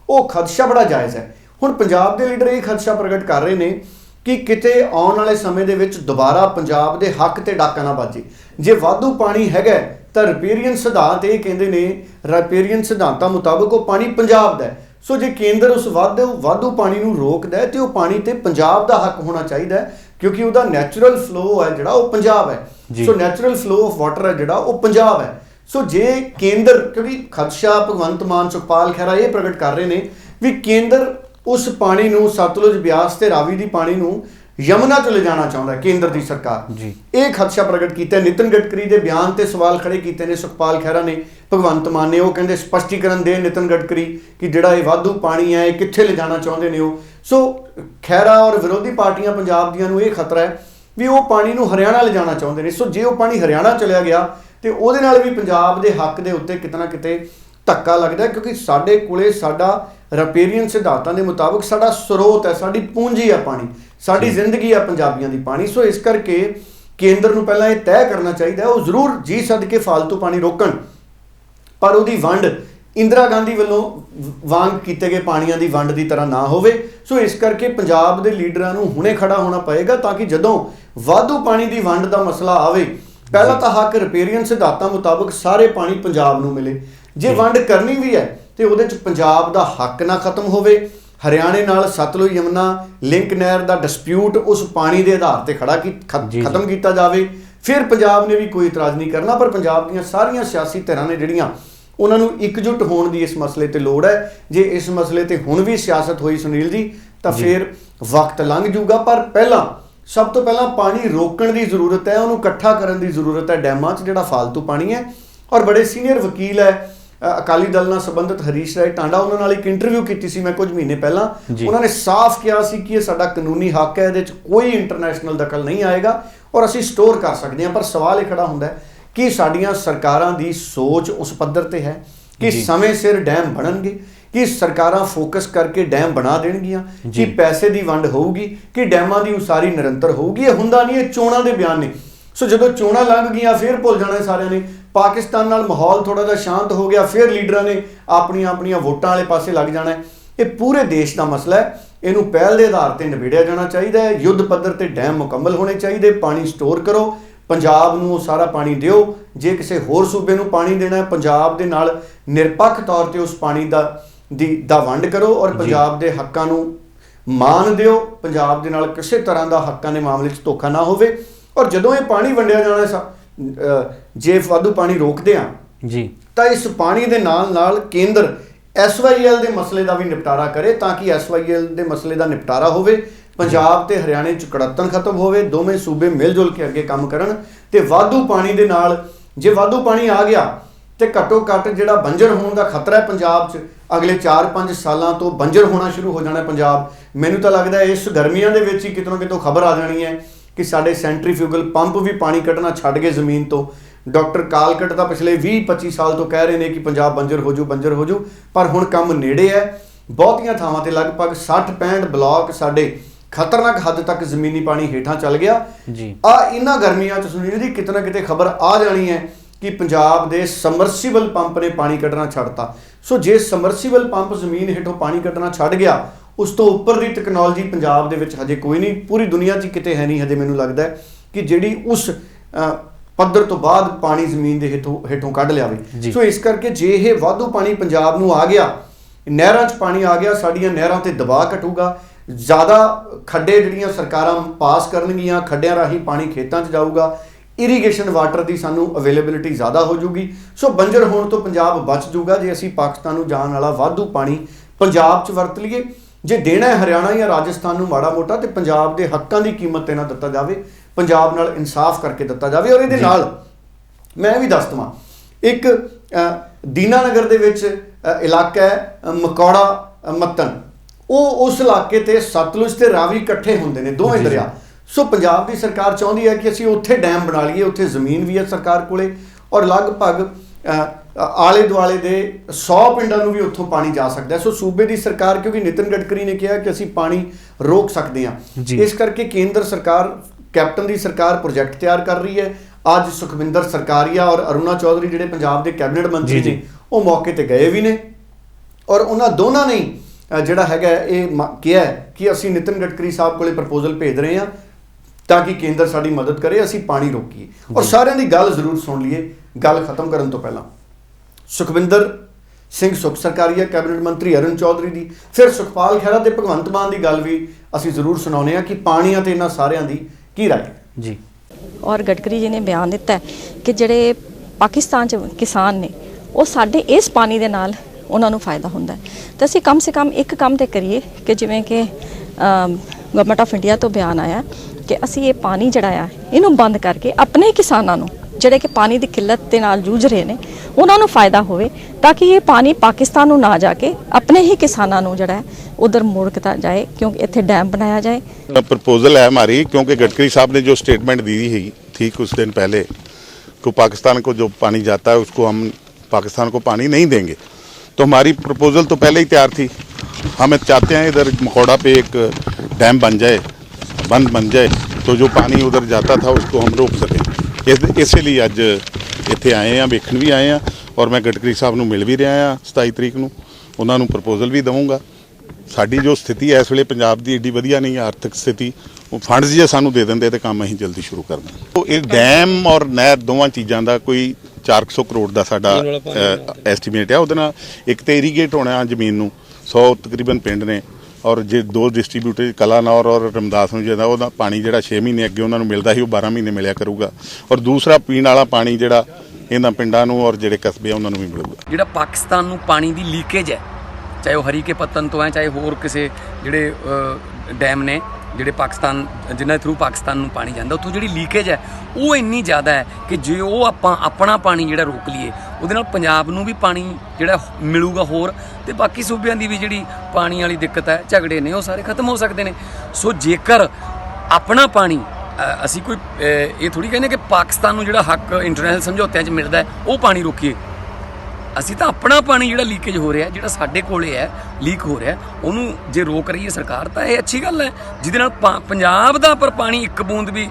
ਉਹ ਖਦਸ਼ਾ ਬੜਾ ਜਾਇਜ਼ ਹੈ ਹੁਣ ਪੰਜਾਬ ਦੇ ਲੀਡਰ ਇਹ ਖਦਸ਼ਾ ਪ੍ਰਗਟ ਕਰ ਰਹੇ ਨੇ ਕਿ ਕਿਤੇ ਆਉਣ ਵਾਲੇ ਸਮੇਂ ਦੇ ਵਿੱਚ ਦੁਬਾਰਾ ਪੰਜਾਬ ਦੇ ਹੱਕ ਤੇ ਡਾਕਾ ਨਾ ਵੱਜੇ। ਜੇ ਵਾਧੂ ਪਾਣੀ ਹੈਗਾ ਤਾਂ ਰਿਪੇਰੀਅਨ ਸਿਧਾਂਤ ਇਹ ਕਹਿੰਦੇ ਨੇ ਰਿਪੇਰੀਅਨ ਸਿਧਾਂਤਾਂ ਮੁਤਾਬਕ ਉਹ ਪਾਣੀ ਪੰਜਾਬ ਦਾ ਹੈ। ਸੋ ਜੇ ਕੇਂਦਰ ਉਸ ਵਾਧੂ ਵਾਧੂ ਪਾਣੀ ਨੂੰ ਰੋਕਦਾ ਹੈ ਤੇ ਉਹ ਪਾਣੀ ਤੇ ਪੰਜਾਬ ਦਾ ਹੱਕ ਹੋਣਾ ਚਾਹੀਦਾ ਹੈ ਕਿਉਂਕਿ ਉਹਦਾ ਨੈਚੁਰਲ ਫਲੋ ਹੈ ਜਿਹੜਾ ਉਹ ਪੰਜਾਬ ਹੈ। So natural flow of water ਹੈ ਜਿਹੜਾ ਉਹ ਪੰਜਾਬ ਹੈ। ਸੋ ਜੇ ਕੇਂਦਰ ਕਿਉਂਕਿ ਖਦਸ਼ਾ ਭਗਵੰਤ ਮਾਨ ਸੁਖਪਾਲ ਖਹਿਰਾ ਇਹ ਪ੍ਰਗਟ ਕਰ ਰਹੇ ਨੇ ਵੀ ਕੇਂਦਰ ਉਸ ਪਾਣੀ ਨੂੰ ਸਤਲੁਜ ਬਿਆਸ ਤੇ ਰਾਵੀ ਦੀ ਪਾਣੀ ਨੂੰ ਯਮੁਨਾ ਚ ਲਿਜਾਣਾ ਚਾਹੁੰਦਾ ਹੈ ਕੇਂਦਰ ਦੀ ਸਰਕਾਰ ਜੀ। ਇਹ ਖਦਸ਼ਾ ਪ੍ਰਗਟ ਕੀਤਾ। ਨਿਤਿਨ ਗਡਕਰੀ ਦੇ ਬਿਆਨ ਤੇ ਸਵਾਲ ਖੜੇ ਕੀਤੇ ਨੇ ਸੁਖਪਾਲ ਖਹਿਰਾ ਨੇ ਭਗਵੰਤ ਮਾਨ ਨੇ ਉਹ ਕਹਿੰਦੇ ਸਪਸ਼ਟੀਕਰਨ ਦੇ ਨਿਤਿਨ ਗਡਕਰੀ ਕਿ ਜਿਹੜਾ ਇਹ ਵਾਧੂ ਪਾਣੀ ਹੈ ਇਹ ਕਿੱਥੇ ਲਿਜਾਣਾ ਚਾਹੁੰਦੇ ਨੇ ਉਹ ਸੋ ਖਹਿਰਾ ਔਰ ਵਿਰੋਧੀ ਪਾਰਟੀਆਂ ਪੰਜਾਬ ਦੀਆਂ ਨੂੰ ਇਹ ਖਤਰਾ ਹੈ ਵੀ ਉਹ ਪਾਣੀ ਨੂੰ ਹਰਿਆਣਾ ਲਿਜਾਣਾ ਚਾਹੁੰਦੇ ਨੇ ਸੋ ਜੇ ਉਹ ਪਾਣੀ ਹਰਿਆਣਾ ਚਲਿਆ ਗਿਆ ਤੇ ਉਹਦੇ ਨਾਲ ਵੀ ਪੰਜਾਬ ਦੇ ਹੱਕ ਦੇ ਉੱਤੇ ਕਿਤਨਾ ਕਿਤੇ ਧੱਕਾ ਲੱਗਦਾ ਕਿਉਂਕਿ ਸਾਡੇ ਕੋਲੇ ਸਾਡਾ ਰਪੇਰੀਅਨ ਸਿਧਾਂਤਾਂ ਦੇ ਮੁਤਾਬਕ ਸਾਡਾ ਸਰੋਤ ਹੈ ਸਾਡੀ ਪੂੰਜੀ ਹੈ ਪਾਣੀ ਸਾਡੀ ਜ਼ਿੰਦਗੀ ਹੈ ਪੰਜਾਬੀਆਂ ਦੀ ਪਾਣੀ। ਸੋ ਇਸ ਕਰਕੇ ਕੇਂਦਰ ਨੂੰ ਪਹਿਲਾਂ ਇਹ ਤੈਅ ਕਰਨਾ ਚਾਹੀਦਾ ਹੈ ਉਹ ਜ਼ਰੂਰ ਜੀ ਸਦਕੇ ਫालतू ਪਾਣੀ ਰੋਕਣ। ਪਰ ਉਹਦੀ ਵੰਡ ਇੰਦਰਾ ਗਾਂਧੀ ਵੱਲੋਂ ਵਾਂਗ ਕੀਤੇ ਗਏ ਪਾਣੀਆਂ ਦੀ ਵੰਡ ਦੀ ਤਰ੍ਹਾਂ ਨਾ ਹੋਵੇ। ਸੋ ਇਸ ਕਰਕੇ ਪੰਜਾਬ ਦੇ ਲੀਡਰਾਂ ਨੂੰ ਹੁਣੇ ਖੜਾ ਹੋਣਾ ਪਏਗਾ ਤਾਂ ਕਿ ਜਦੋਂ ਵਾਧੂ ਪਾਣੀ ਦੀ ਵੰਡ ਦਾ ਮਸਲਾ ਆਵੇ ਪਹਿਲਾਂ ਤਾਂ ਹੱਕ ਰਿਪੇਰੀਅਨ ਸਿਧਾਂਤਾਂ ਮੁਤਾਬਕ ਸਾਰੇ ਪਾਣੀ ਪੰਜਾਬ ਨੂੰ ਮਿਲੇ। ਜੇ। ਵੰਡ ਕਰਨੀ ਵੀ ਹੈ ਤੇ ਉਹਦੇ ਚ ਪੰਜਾਬ ਦਾ ਹੱਕ ਨਾ ਖਤਮ ਹੋਵੇ ਹਰਿਆਣੇ ਨਾਲ ਸਤਲੁਜ ਯਮੁਨਾ ਲਿੰਕ ਨਹਿਰ ਦਾ ਡਿਸਪਿਊਟ ਉਸ ਪਾਣੀ ਦੇ ਆਧਾਰ ਤੇ ਖੜਾ ਕੀ। ਖਤਮ ਕੀਤਾ ਜਾਵੇ ਫਿਰ ਪੰਜਾਬ ਨੇ ਵੀ ਕੋਈ ਇਤਰਾਜ਼ ਨਹੀਂ ਕਰਨਾ ਪਰ ਪੰਜਾਬ ਦੀਆਂ ਸਾਰੀਆਂ ਸਿਆਸੀ ਧਿਰਾਂ ਨੇ ਜਿਹੜੀਆਂ ਉਹਨਾਂ ਨੂੰ ਇਕਜੁੱਟ ਹੋਣ ਦੀ ਇਸ ਮਸਲੇ ਤੇ ਲੋੜ ਹੈ ਜੇ ਇਸ ਮਸਲੇ ਤੇ ਹੁਣ ਵੀ ਸਿਆਸਤ ਹੋਈ ਸੁਨੀਲ ਜੀ ਤਾਂ। ਫਿਰ ਵਕਤ ਲੰਘ ਜਾਊਗਾ ਪਰ ਪਹਿਲਾਂ ਸਭ ਤੋਂ ਪਹਿਲਾਂ ਪਾਣੀ ਰੋਕਣ ਦੀ ਜ਼ਰੂਰਤ ਹੈ ਉਹਨੂੰ ਇਕੱਠਾ ਕਰਨ ਦੀ ਜ਼ਰੂਰਤ ਹੈ ਡੈਮਾਂ 'ਚ ਜਿਹੜਾ ਫालतू ਪਾਣੀ ਹੈ ਔਰ ਬੜੇ ਸੀਨੀਅਰ ਵਕੀਲ ਹੈ ਅਕਾਲੀ ਦਲ ਨਾਲ ਸੰਬੰਧਿਤ ਹਰੀਸ਼ ਰਾਏ ਟਾਂਡਾ ਉਹਨਾਂ ਨਾਲ ਇੱਕ ਇੰਟਰਵਿਊ ਕੀਤੀ ਸੀ ਮੈਂ ਕੁਝ ਮਹੀਨੇ ਪਹਿਲਾਂ। ਉਹਨਾਂ ਨੇ ਸਾਫ਼ ਕਿਹਾ ਸੀ ਕਿ ਇਹ ਸਾਡਾ ਕਾਨੂੰਨੀ ਹੱਕ ਹੈ ਇਹਦੇ 'ਚ ਕੋਈ ਇੰਟਰਨੈਸ਼ਨਲ ਦਖਲ ਨਹੀਂ ਆਏਗਾ ਔਰ ਅਸੀਂ ਸਟੋਰ ਕਰ ਸਕਦੇ ਹਾਂ ਪਰ ਸਵਾਲ ਇਹ ਖੜਾ ਹੁੰਦਾ ਹੈ ਕਿ ਸਾਡੀਆਂ ਸਰਕਾਰਾਂ ਦੀ ਸੋਚ ਉਸ ਪੱਧਰ ਤੇ ਹੈ ਕਿ। ਸਮੇਂ ਸਿਰ ਡੈਮ ਬਣਨਗੇ ਕਿ ਸਰਕਾਰਾਂ ਫੋਕਸ ਕਰਕੇ ਡੈਮ ਬਣਾ ਦੇਣਗੀਆਂ ਕਿ। ਪੈਸੇ ਦੀ ਵੰਡ ਹੋਊਗੀ ਕਿ ਡੈਮਾਂ ਦੀ ਉਸਾਰੀ ਨਿਰੰਤਰ ਹੋਊਗੀ ਇਹ ਹੁੰਦਾ ਨਹੀਂ ਇਹ ਚੋਣਾਂ ਦੇ ਬਿਆਨ ਨੇ ਸੋ ਜਦੋਂ ਚੋਣਾਂ ਲੰਘ ਗਈਆਂ ਫਿਰ ਭੁੱਲ ਜਾਣਾ ਸਾਰਿਆਂ ਨੇ ਪਾਕਿਸਤਾਨ ਨਾਲ ਮਾਹੌਲ ਥੋੜਾ ਜਿਹਾ ਸ਼ਾਂਤ ਹੋ ਗਿਆ ਫਿਰ ਲੀਡਰਾਂ ਨੇ ਆਪਣੀਆਂ ਆਪਣੀਆਂ ਵੋਟਾਂ ਵਾਲੇ ਪਾਸੇ ਲੱਗ ਜਾਣਾ ਹੈ। ਇਹ ਪੂਰੇ ਦੇਸ਼ ਦਾ ਮਸਲਾ ਹੈ। ਇਹਨੂੰ ਪਹਿਲ ਦੇ ਆਧਾਰ ਤੇ ਨਿਬੇੜਿਆ ਜਾਣਾ ਚਾਹੀਦਾ ਹੈ। ਯੁੱਧ ਪੱਧਰ ਤੇ ਡੈਮ ਮੁਕੰਮਲ ਹੋਣੇ ਚਾਹੀਦੇ ਪਾਣੀ ਸਟੋਰ ਕਰੋ। ਪੰਜਾਬ ਨੂੰ ਉਹ ਸਾਰਾ ਪਾਣੀ ਦਿਓ। ਜੇ ਕਿਸੇ ਹੋਰ ਸੂਬੇ ਨੂੰ ਪਾਣੀ ਦੇਣਾ ਹੈ ਪੰਜਾਬ ਦੇ ਨਾਲ ਨਿਰਪੱਖ ਤੌਰ ਤੇ ਉਸ ਪਾਣੀ ਦਾ ਦੀ ਦਾ ਵੰਡ ਕਰੋ ਔਰ। ਪੰਜਾਬ ਦੇ ਹੱਕਾਂ ਨੂੰ ਮਾਨ ਦਿਓ। ਪੰਜਾਬ ਦੇ ਨਾਲ ਕਿਸੇ ਤਰ੍ਹਾਂ ਦਾ ਹੱਕਾਂ ਦੇ ਮਾਮਲੇ 'ਚ ਧੋਖਾ ਨਾ ਹੋਵੇ। ਔਰ ਜਦੋਂ ਇਹ ਪਾਣੀ ਵੰਡਿਆ ਜਾਣਾ ਜੇ ਵਾਧੂ ਪਾਣੀ ਰੋਕਦੇ ਆ ਜੀ। ਤਾਂ ਇਸ ਪਾਣੀ ਦੇ ਨਾਲ ਨਾਲ ਕੇਂਦਰ ਐਸਵਾਈਐਲ ਦੇ ਮਸਲੇ ਦਾ ਵੀ ਨਿਪਟਾਰਾ ਕਰੇ ਤਾਂ ਕਿ ਐਸਵਾਈਐਲ ਦੇ ਮਸਲੇ ਦਾ ਨਿਪਟਾਰਾ ਹੋਵੇ ਪੰਜਾਬ ਤੇ ਹਰਿਆਣੇ ਚ ਕੜੱਤਨ ਖਤਮ ਹੋਵੇ ਦੋਵੇਂ ਸੂਬੇ ਮਿਲ ਜੁਲ ਕੇ ਅੱਗੇ ਕੰਮ ਕਰਨ ਤੇ ਵਾਧੂ ਪਾਣੀ ਦੇ ਨਾਲ ਜੇ ਵਾਧੂ ਪਾਣੀ ਆ ਗਿਆ ਤੇ ਘੱਟੋ ਘੱਟ ਜਿਹੜਾ ਬੰਜਰ ਹੋਣ ਦਾ ਖਤਰਾ ਹੈ ਪੰਜਾਬ 'ਚ ਅਗਲੇ 4-5 ਸਾਲਾਂ ਤੋਂ ਬੰਜਰ ਹੋਣਾ ਸ਼ੁਰੂ ਹੋ ਜਾਣਾ ਪੰਜਾਬ। ਮੈਨੂੰ ਤਾਂ ਲੱਗਦਾ ਇਸ ਗਰਮੀਆਂ ਦੇ ਵਿੱਚ ਹੀ ਕਿਤੋਂ ਕਿਤੋਂ ਖਬਰ ਆ ਜਾਣੀ ਹੈ ਕਿ ਸਾਡੇ ਸੈਂਟਰੀਫਿਊਗਲ ਪੰਪ ਵੀ ਪਾਣੀ ਕੱਢਣਾ ਛੱਡ ਗਏ ਜ਼ਮੀਨ ਤੋਂ। ਡਾਕਟਰ ਕਾਲਕਟ ਤਾਂ ਪਿਛਲੇ 20-25 ਸਾਲ ਤੋਂ ਕਹਿ ਰਹੇ ਨੇ ਕਿ ਪੰਜਾਬ ਬੰਜਰ ਹੋ ਜੂ ਬੰਜਰ ਹੋ ਜੂ ਪਰ ਹੁਣ ਕੰਮ ਨੇੜੇ ਹੈ। ਬਹੁਤੀਆਂ ਥਾਵਾਂ ਤੇ ਲਗਭਗ 60 65 ਬਲਾਕ ਸਾਡੇ ਖਤਰਨਾਕ ਹੱਦ ਤੱਕ ਜ਼ਮੀਨੀ ਪਾਣੀ ਹੇਠਾਂ ਚੱਲ ਗਿਆ। ਜੀ। ਆ ਇਹਨਾਂ ਗਰਮੀਆਂ ਚ ਸੁਨੀਲ ਜੀ ਕਿਤੇ ਨਾ ਕਿਤੇ ਖਬਰ ਆ ਜਾਣੀ ਹੈ ਕਿ ਪੰਜਾਬ ਦੇ ਸਮਰਸੀਬਲ ਪੰਪ ਨੇ ਪਾਣੀ ਕੱਢਣਾ ਛੱਡਤਾ। ਸੋ ਜੇ ਸਮਰਸੀਬਲ ਪੰਪ ਜ਼ਮੀਨ ਹੇਠੋਂ ਪਾਣੀ ਕੱਢਣਾ ਛੱਡ ਗਿਆ ਉਸ ਤੋਂ ਉੱਪਰ ਦੀ ਟੈਕਨੋਲੋਜੀ ਪੰਜਾਬ ਦੇ ਵਿੱਚ ਹਜੇ ਕੋਈ ਨਹੀਂ ਪੂਰੀ ਦੁਨੀਆ 'ਚ ਕਿਤੇ ਹੈ ਨਹੀਂ ਹਜੇ ਮੈਨੂੰ ਲੱਗਦਾ ਕਿ ਜਿਹੜੀ ਉਸ ਪੱਧਰ ਤੋਂ ਬਾਅਦ ਪਾਣੀ ਜ਼ਮੀਨ ਦੇ ਹੇਠੋਂ ਹੇਠੋਂ ਕੱਢ ਲਿਆਵੇ। ਸੋ ਇਸ ਕਰਕੇ ਜੇ ਇਹ ਵਾਧੂ ਪਾਣੀ ਪੰਜਾਬ ਨੂੰ ਆ ਗਿਆ ਨਹਿਰਾਂ 'ਚ ਪਾਣੀ ਆ ਗਿਆ ਸਾਡੀਆਂ ਨਹਿਰਾਂ ਤੇ ਦਬਾਅ ਘਟੂਗਾ। ਜ਼ਿਆਦਾ ਖੱਡੇ ਜਿਹੜੀਆਂ ਸਰਕਾਰਾਂ ਪਾਸ ਕਰਨਗੀਆਂ ਖੱਡਿਆਂ ਰਾਹੀਂ ਪਾਣੀ ਖੇਤਾਂ 'ਚ ਜਾਊਗਾ। ਇਰੀਗੇਸ਼ਨ ਵਾਟਰ ਦੀ ਸਾਨੂੰ ਅਵੇਲੇਬਿਲਿਟੀ ਜ਼ਿਆਦਾ ਹੋ ਜੂਗੀ। ਸੋ ਬੰਜਰ ਹੋਣ ਤੋਂ ਪੰਜਾਬ ਬਚ ਜੂਗਾ ਜੇ ਅਸੀਂ ਪਾਕਿਸਤਾਨ ਨੂੰ ਜਾਣ ਵਾਲਾ ਵਾਧੂ ਪਾਣੀ ਪੰਜਾਬ 'ਚ ਵਰਤ ਲਈਏ। ਜੇ ਦੇਣਾ ਹੈ ਹਰਿਆਣਾ ਜਾਂ ਰਾਜਸਥਾਨ ਨੂੰ ਮਾੜਾ ਮੋਟਾ ਤੇ ਪੰਜਾਬ ਦੇ ਹੱਕਾਂ ਦੀ ਕੀਮਤ ਤੇ ਨਾ ਦਿੱਤਾ ਜਾਵੇ। ਪੰਜਾਬ ਨਾਲ ਇਨਸਾਫ ਕਰਕੇ ਦਿੱਤਾ ਜਾਵੇ ਔਰ ਇਹਦੇ ਨਾਲ ਮੈਂ ਵੀ ਦੱਸ ਦਵਾਂ ਇੱਕ ਦੀਨਾਨਗਰ ਦੇ ਵਿੱਚ ਇਲਾਕਾ ਹੈ ਮਕੌੜਾ ਮੱਤਨ ਉਹ ਉਸ ਇਲਾਕੇ ਤੇ ਸਤਲੁਜ ਤੇ ਰਾਵੀ ਇਕੱਠੇ ਹੁੰਦੇ ਨੇ ਦੋਵੇਂ। ਦਰਿਆ ਸੋ ਪੰਜਾਬ ਦੀ ਸਰਕਾਰ ਚਾਹੁੰਦੀ ਹੈ ਕਿ ਅਸੀਂ ਉੱਥੇ ਡੈਮ ਬਣਾ ਲਈਏ ਉੱਥੇ ਜ਼ਮੀਨ ਵੀ ਹੈ ਸਰਕਾਰ ਕੋਲੇ ਔਰ ਲਗਭਗ ਆਲੇ ਦੁਆਲੇ ਦੇ 100 ਪਿੰਡਾਂ ਨੂੰ ਵੀ ਉੱਥੋਂ ਪਾਣੀ ਜਾ ਸਕਦਾ। ਸੋ ਸੂਬੇ ਦੀ ਸਰਕਾਰ ਕਿਉਂਕਿ ਨਿਤਿਨ ਗਡਕਰੀ ਨੇ ਕਿਹਾ ਕਿ ਅਸੀਂ ਪਾਣੀ ਰੋਕ ਸਕਦੇ ਹਾਂ। ਇਸ ਕਰਕੇ ਕੇਂਦਰ ਸਰਕਾਰ ਕੈਪਟਨ ਦੀ ਸਰਕਾਰ ਪ੍ਰੋਜੈਕਟ ਤਿਆਰ ਕਰ ਰਹੀ ਹੈ। ਅੱਜ ਸੁਖਵਿੰਦਰ ਸਰਕਾਰੀਆ ਔਰ ਅਰੁਣਾ ਚੌਧਰੀ ਜਿਹੜੇ ਪੰਜਾਬ ਦੇ ਕੈਬਨਿਟ ਮੰਤਰੀ ਨੇ। ਉਹ ਮੌਕੇ ਤੇ ਗਏ ਵੀ ਨੇ। ਔਰ ਉਹਨਾਂ ਦੋਨਾਂ ਨੇ ਜਿਹੜਾ ਹੈਗਾ ਇਹ ਕਿਹਾ ਕਿ ਅਸੀਂ ਨਿਤਿਨ ਗਡਕਰੀ ਸਾਹਿਬ ਕੋਲੇ ਪ੍ਰਪੋਜ਼ਲ ਭੇਜ ਰਹੇ ਹਾਂ ਤਾਂ ਕਿ ਕੇਂਦਰ ਸਾਡੀ ਮਦਦ ਕਰੇ ਅਸੀਂ ਪਾਣੀ ਰੋਕੀਏ। ਔਰ ਸਾਰਿਆਂ ਦੀ ਗੱਲ ਜ਼ਰੂਰ ਸੁਣ ਲਈਏ। ਗੱਲ ਖਤਮ ਕਰਨ ਤੋਂ ਪਹਿਲਾਂ ਸੁਖਵਿੰਦਰ ਸਿੰਘ ਸੁਖ ਸਰਕਾਰੀਆ ਕੈਬਨਿਟ ਮੰਤਰੀ ਅਰੁਣ ਚੌਧਰੀ ਦੀ ਫਿਰ ਸੁਖਪਾਲ ਖਹਿਰਾ ਤੇ ਭਗਵੰਤ ਮਾਨ ਦੀ ਗੱਲ ਵੀ ਅਸੀਂ ਜ਼ਰੂਰ ਸੁਣਾਉਨੇ ਆ ਕਿ ਪਾਣੀਆਂ ਤੇ ਇਹਨਾਂ ਸਾਰਿਆਂ ਦੀ ਕੀ ਰਾਏ? ਜੀ। ਔਰ ਗਡਕਰੀ ਜੀ ਨੇ ਬਿਆਨ ਦਿੱਤਾ ਹੈ ਕਿ ਜਿਹੜੇ ਪਾਕਿਸਤਾਨ ਚ ਕਿਸਾਨ ਨੇ ਉਹ ਸਾਡੇ ਇਸ ਪਾਣੀ ਦੇ ਨਾਲ ਉਹਨਾਂ ਨੂੰ ਫਾਇਦਾ ਹੁੰਦਾ ਹੈ। ਤਾਂ ਅਸੀਂ ਕਮ ਸੇ ਕਮ ਇੱਕ ਕੰਮ ਤੇ ਕਰੀਏ ਕਿ ਜਿਵੇਂ ਕਿ ਗਵਰਨਮੈਂਟ ਆਫ ਇੰਡੀਆ ਤੋਂ ਬਿਆਨ ਆਇਆ ਕਿ ਅਸੀਂ ਇਹ ਪਾਣੀ ਜਿਹੜਾ ਆ ਇਹਨੂੰ ਬੰਦ ਕਰਕੇ ਆਪਣੇ ਕਿਸਾਨਾਂ ਨੂੰ ਜਿਹੜੇ ਕਿ ਪਾਣੀ ਦੀ ਕਿੱਲਤ ਦੇ ਨਾਲ ਜੂਝ ਰਹੇ ਨੇ ਉਹਨਾਂ ਨੂੰ ਫਾਇਦਾ ਹੋਵੇ ਤਾਂ ਕਿ ਇਹ ਪਾਣੀ ਪਾਕਿਸਤਾਨ ਨੂੰ ਨਾ ਜਾ ਕੇ ਆਪਣੇ ਹੀ ਕਿਸਾਨਾਂ ਨੂੰ ਜਿਹੜਾ ਹੈ ਉਧਰ ਮੋੜ ਕੀਤਾ ਜਾਏ ਕਿਉਂਕਿ ਇੱਥੇ ਡੈਮ ਬਣਾਇਆ ਜਾਏ प्रपोजल है हमारी क्योंकि गडकरी साहब ने जो स्टेटमेंट दी थी ठीक कुछ दिन पहले को पाकिस्तान को जो पानी जाता है उसको हम पाकिस्तान को पानी नहीं देंगे तो हमारी प्रपोजल तो पहले ही तैयार थी हम चाहते हैं इधर मखौड़ा पे एक डैम बन जाए बंद बन जाए तो जो पानी उधर जाता था उसको हम रोक सकें ਇਸ ਇਸੇ ਲਈ ਅੱਜ ਇੱਥੇ ਆਏ ਆ ਵੇਖਣ ਵੀ ਆਏ ਆ ਔਰ ਮੈਂ ਗਟਕਰੀ ਸਾਹਿਬ ਨੂੰ ਮਿਲ ਵੀ ਰਿਹਾ ਆ 27 ਤਰੀਕ ਨੂੰ। ਉਹਨਾਂ ਨੂੰ ਪ੍ਰਪੋਜ਼ਲ ਵੀ ਦਵਾਂਗਾ। ਸਾਡੀ ਜੋ ਸਥਿਤੀ ਐ ਇਸ ਵੇਲੇ ਪੰਜਾਬ ਦੀ ਏਡੀ ਵਧੀਆ ਨਹੀਂ ਆਰਥਿਕ ਸਥਿਤੀ ਉਹ ਫੰਡਸ ਜੇ ਸਾਨੂੰ ਦੇ ਦਿੰਦੇ ਤੇ ਕੰਮ ਅਸੀਂ ਜਲਦੀ ਸ਼ੁਰੂ ਕਰਨਾ ਉਹ ਇਹ ਡੈਮ ਔਰ ਨਹਿਰ ਦੋਵਾਂ ਚੀਜ਼ਾਂ ਦਾ ਕੋਈ 400 ਕਰੋੜ ਦਾ ਸਾਡਾ ਐਸਟੀਮੇਟ ਆ। ਉਹਦੇ ਨਾਲ ਇੱਕ ਤੇ ਇਰੀਗੇਟ ਹੋਣਾ ਜ਼ਮੀਨ ਨੂੰ। 100 ਤਕਰੀਬਨ ਪਿੰਡ ਨੇ ਔਰ ਜੇ ਦੋ ਡਿਸਟ੍ਰੀਬਿਊਟਰ ਕਲਾਨੌਰ ਔਰ ਰਮਦਾਸ ਨੂੰ ਜਿਹੜਾ ਉਹਦਾ ਪਾਣੀ ਜਿਹੜਾ 6 ਮਹੀਨੇ ਅੱਗੇ ਉਹਨਾਂ ਨੂੰ ਮਿਲਦਾ ਸੀ, ਉਹ 12 ਮਹੀਨੇ ਮਿਲਿਆ ਕਰੂਗਾ। ਔਰ ਦੂਸਰਾ ਪੀਣ ਵਾਲਾ ਪਾਣੀ ਜਿਹੜਾ ਇਹਨਾਂ ਪਿੰਡਾਂ ਨੂੰ ਔਰ ਜਿਹੜੇ ਕਸਬੇ ਆ, ਉਹਨਾਂ ਨੂੰ ਵੀ ਮਿਲੂਗਾ। ਜਿਹੜਾ ਪਾਕਿਸਤਾਨ ਨੂੰ ਪਾਣੀ ਦੀ ਲੀਕੇਜ ਹੈ, ਚਾਹੇ ਉਹ ਹਰੀਕੇ ਕੇ ਤੋਂ ਹੈ, ਚਾਹੇ ਹੋਰ ਕਿਸੇ ਜਿਹੜੇ ਡੈਮ ਨੇ ਜਿਹੜੇ ਪਾਕਿਸਤਾਨ, ਜਿਨ੍ਹਾਂ ਥਰੂ ਪਾਕਿਸਤਾਨ ਨੂੰ ਪਾਣੀ ਜਾਂਦਾ, ਉੱਥੋਂ ਜਿਹੜੀ ਲੀਕੇਜ ਹੈ, ਉਹ ਇੰਨੀ ਜ਼ਿਆਦਾ ਹੈ ਕਿ ਜੇ ਉਹ ਆਪਾਂ ਆਪਣਾ ਪਾਣੀ ਜਿਹੜਾ ਰੋਕ ਲਈਏ, ਉਹਦੇ ਨਾਲ ਪੰਜਾਬ ਨੂੰ ਵੀ ਪਾਣੀ ਜਿਹੜਾ ਮਿਲੂਗਾ ਹੋਰ ਤੇ ਬਾਕੀ ਸੂਬਿਆਂ ਦੀ ਵੀ ਜਿਹੜੀ ਪਾਣੀ ਵਾਲੀ ਦਿੱਕਤ ਹੈ, ਝਗੜੇ ਨੇ, ਉਹ ਸਾਰੇ ਖਤਮ ਹੋ ਸਕਦੇ ਨੇ। ਸੋ ਜੇਕਰ ਆਪਣਾ ਪਾਣੀ ਅਸੀਂ ਕੋਈ ਇਹ ਥੋੜੀ ਕਹਿੰਦੇ ਕਿ ਪਾਕਿਸਤਾਨ ਨੂੰ ਜਿਹੜਾ ਹੱਕ ਇੰਟਰਨੈਸ਼ਨਲ ਸਮਝੌਤਿਆਂ 'ਚ ਮਿਲਦਾ ਉਹ ਪਾਣੀ ਰੋਕੀਏ। ਅਸੀਂ ਤਾਂ ਆਪਣਾ ਪਾਣੀ ਜਿਹੜਾ ਲੀਕੇਜ ਹੋ ਰਿਹਾ ਜਿਹੜਾ ਸਾਡੇ ਕੋਲੇ ਹੈ ਲੀਕ ਹੋ ਰਿਹਾ ਉਹਨੂੰ ਜੇ ਰੋਕ ਰਹੀ ਹੈ ਸਰਕਾਰ ਤਾਂ ਇਹ ਅੱਛੀ ਗੱਲ ਹੈ, ਜਿਹਦੇ ਨਾਲ ਪਾ- ਪੰਜਾਬ ਦਾ ਪਰ ਪਾਣੀ ਇੱਕ ਬੂੰਦ ਵੀ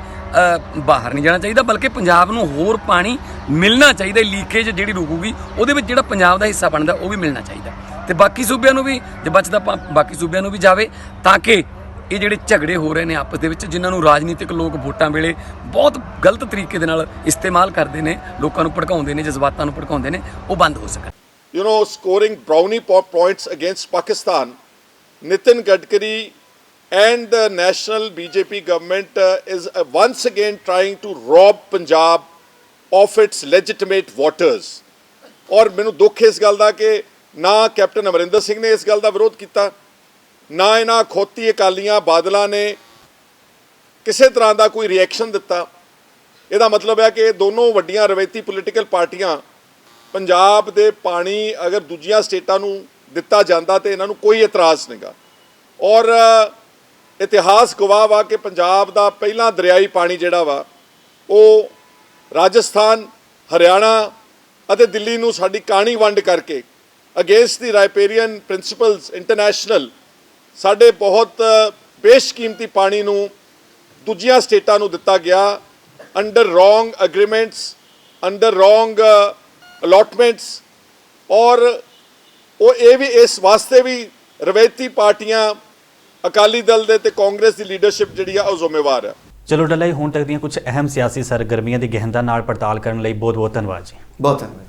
ਬਾਹਰ ਨਹੀਂ ਜਾਣਾ ਚਾਹੀਦਾ, ਬਲਕਿ ਪੰਜਾਬ ਨੂੰ ਹੋਰ ਪਾਣੀ ਮਿਲਣਾ ਚਾਹੀਦਾ ਲੀਕੇਜ ਜਿਹੜੀ ਰੁਕੂਗੀ, ਉਹਦੇ ਵਿੱਚ ਜਿਹੜਾ ਪੰਜਾਬ ਦਾ ਹਿੱਸਾ ਬਣਦਾ, ਉਹ ਵੀ ਮਿਲਣਾ ਚਾਹੀਦਾ। ਤੇ ਬਾਕੀ ਸੂਬਿਆਂ ਨੂੰ ਵੀ, ਜੇ ਬਚਦਾ ਪਾ- ਬਾਕੀ ਸੂਬਿਆਂ ਨੂੰ ਵੀ ਜਾਵੇ, ਤਾਂ ਕਿ ਇਹ ਜਿਹੜੇ ਝਗੜੇ ਹੋ ਰਹੇ ਨੇ ਆਪਸ ਦੇ ਵਿੱਚ ਜਿਨ੍ਹਾਂ ਨੂੰ ਰਾਜਨੀਤਿਕ ਲੋਕ ਵੋਟਾਂ ਵੇਲੇ ਬਹੁਤ ਗਲਤ ਤਰੀਕੇ ਦੇ ਨਾਲ ਇਸਤੇਮਾਲ ਕਰਦੇ ਨੇ ਲੋਕਾਂ ਨੂੰ ਭੜਕਾਉਂਦੇ ਨੇ ਜਜ਼ਬਾਤਾਂ ਨੂੰ ਭੜਕਾਉਂਦੇ ਨੇ ਉਹ ਬੰਦ ਹੋ ਸਕਣ you know scoring brownie points against Pakistan Nitin Gadkari and the national BJP government uh, is uh, once again trying to rob Punjab of its legitimate voters. ਔਰ ਮੈਨੂੰ ਦੁੱਖ ਇਸ ਗੱਲ ਦਾ ਕਿ ਨਾ ਕੈਪਟਨ ਅਮਰਿੰਦਰ ਸਿੰਘ ਨੇ ਇਸ ਗੱਲ ਦਾ ਵਿਰੋਧ ਕੀਤਾ ਨਾ ਇਹਨਾਂ ਖੋਤੀ ਅਕਾਲੀਆਂ ਬਾਦਲਾਂ ਨੇ ਕਿਸੇ ਤਰ੍ਹਾਂ ਦਾ ਕੋਈ ਰਿਐਕਸ਼ਨ ਦਿੱਤਾ। ਇਹਦਾ ਮਤਲਬ ਹੈ ਕਿ ਇਹ ਦੋਨੋਂ ਵੱਡੀਆਂ ਰਵਾਇਤੀ ਪੋਲੀਟੀਕਲ ਪਾਰਟੀਆਂ ਪੰਜਾਬ ਦੇ ਪਾਣੀ ਅਗਰ ਦੂਜੀਆਂ ਸਟੇਟਾਂ ਨੂੰ ਦਿੱਤਾ ਜਾਂਦਾ ਤੇ ਇਹਨਾਂ ਨੂੰ ਕੋਈ ਇਤਰਾਜ਼ ਨਹੀਂਗਾ ਔਰ ਇਤਿਹਾਸ ਗਵਾਹ ਵਾ ਕਿ ਪੰਜਾਬ ਦਾ ਪਹਿਲਾ ਦਰਿਆਈ ਪਾਣੀ ਜਿਹੜਾ ਵਾ, ਉਹ ਰਾਜਸਥਾਨ, ਹਰਿਆਣਾ ਅਤੇ ਦਿੱਲੀ ਨੂੰ ਸਾਡੀ ਕਾਣੀ ਵੰਡ ਕਰਕੇ against the riparian principles international ਸਾਡੇ ਬਹੁਤ ਬੇਸ਼ਕੀਮਤੀ ਪਾਣੀ ਨੂੰ ਦੂਜੀਆਂ ਸਟੇਟਾਂ ਨੂੰ ਦਿੱਤਾ ਗਿਆ under wrong agreements under wrong allotments ਔਰ ਉਹ ਇਹ ਵੀ ਇਸ ਵਾਸਤੇ ਵੀ ਰਵਾਇਤੀ ਪਾਰਟੀਆਂ ਅਕਾਲੀ ਦਲ ਦੇ ਤੇ ਕਾਂਗਰਸ ਦੀ ਲੀਡਰਸ਼ਿਪ ਜਿਹੜੀ ਆ ਉਹ ਜ਼ਿੰਮੇਵਾਰ ਹੈ ਚਲੋ ਡੱਲਾ ਜੀ ਹੁਣ ਤੱਕ ਦੀਆਂ ਕੁਝ ਅਹਿਮ ਸਿਆਸੀ ਸਰਗਰਮੀਆਂ ਦੀ ਗਹਿਨਤਾ ਨਾਲ ਪੜਤਾਲ ਕਰਨ ਲਈ ਬਹੁਤ ਬਹੁਤ ਧੰਨਵਾਦ ਜੀ। ਬਹੁਤ ਧੰਨਵਾਦ।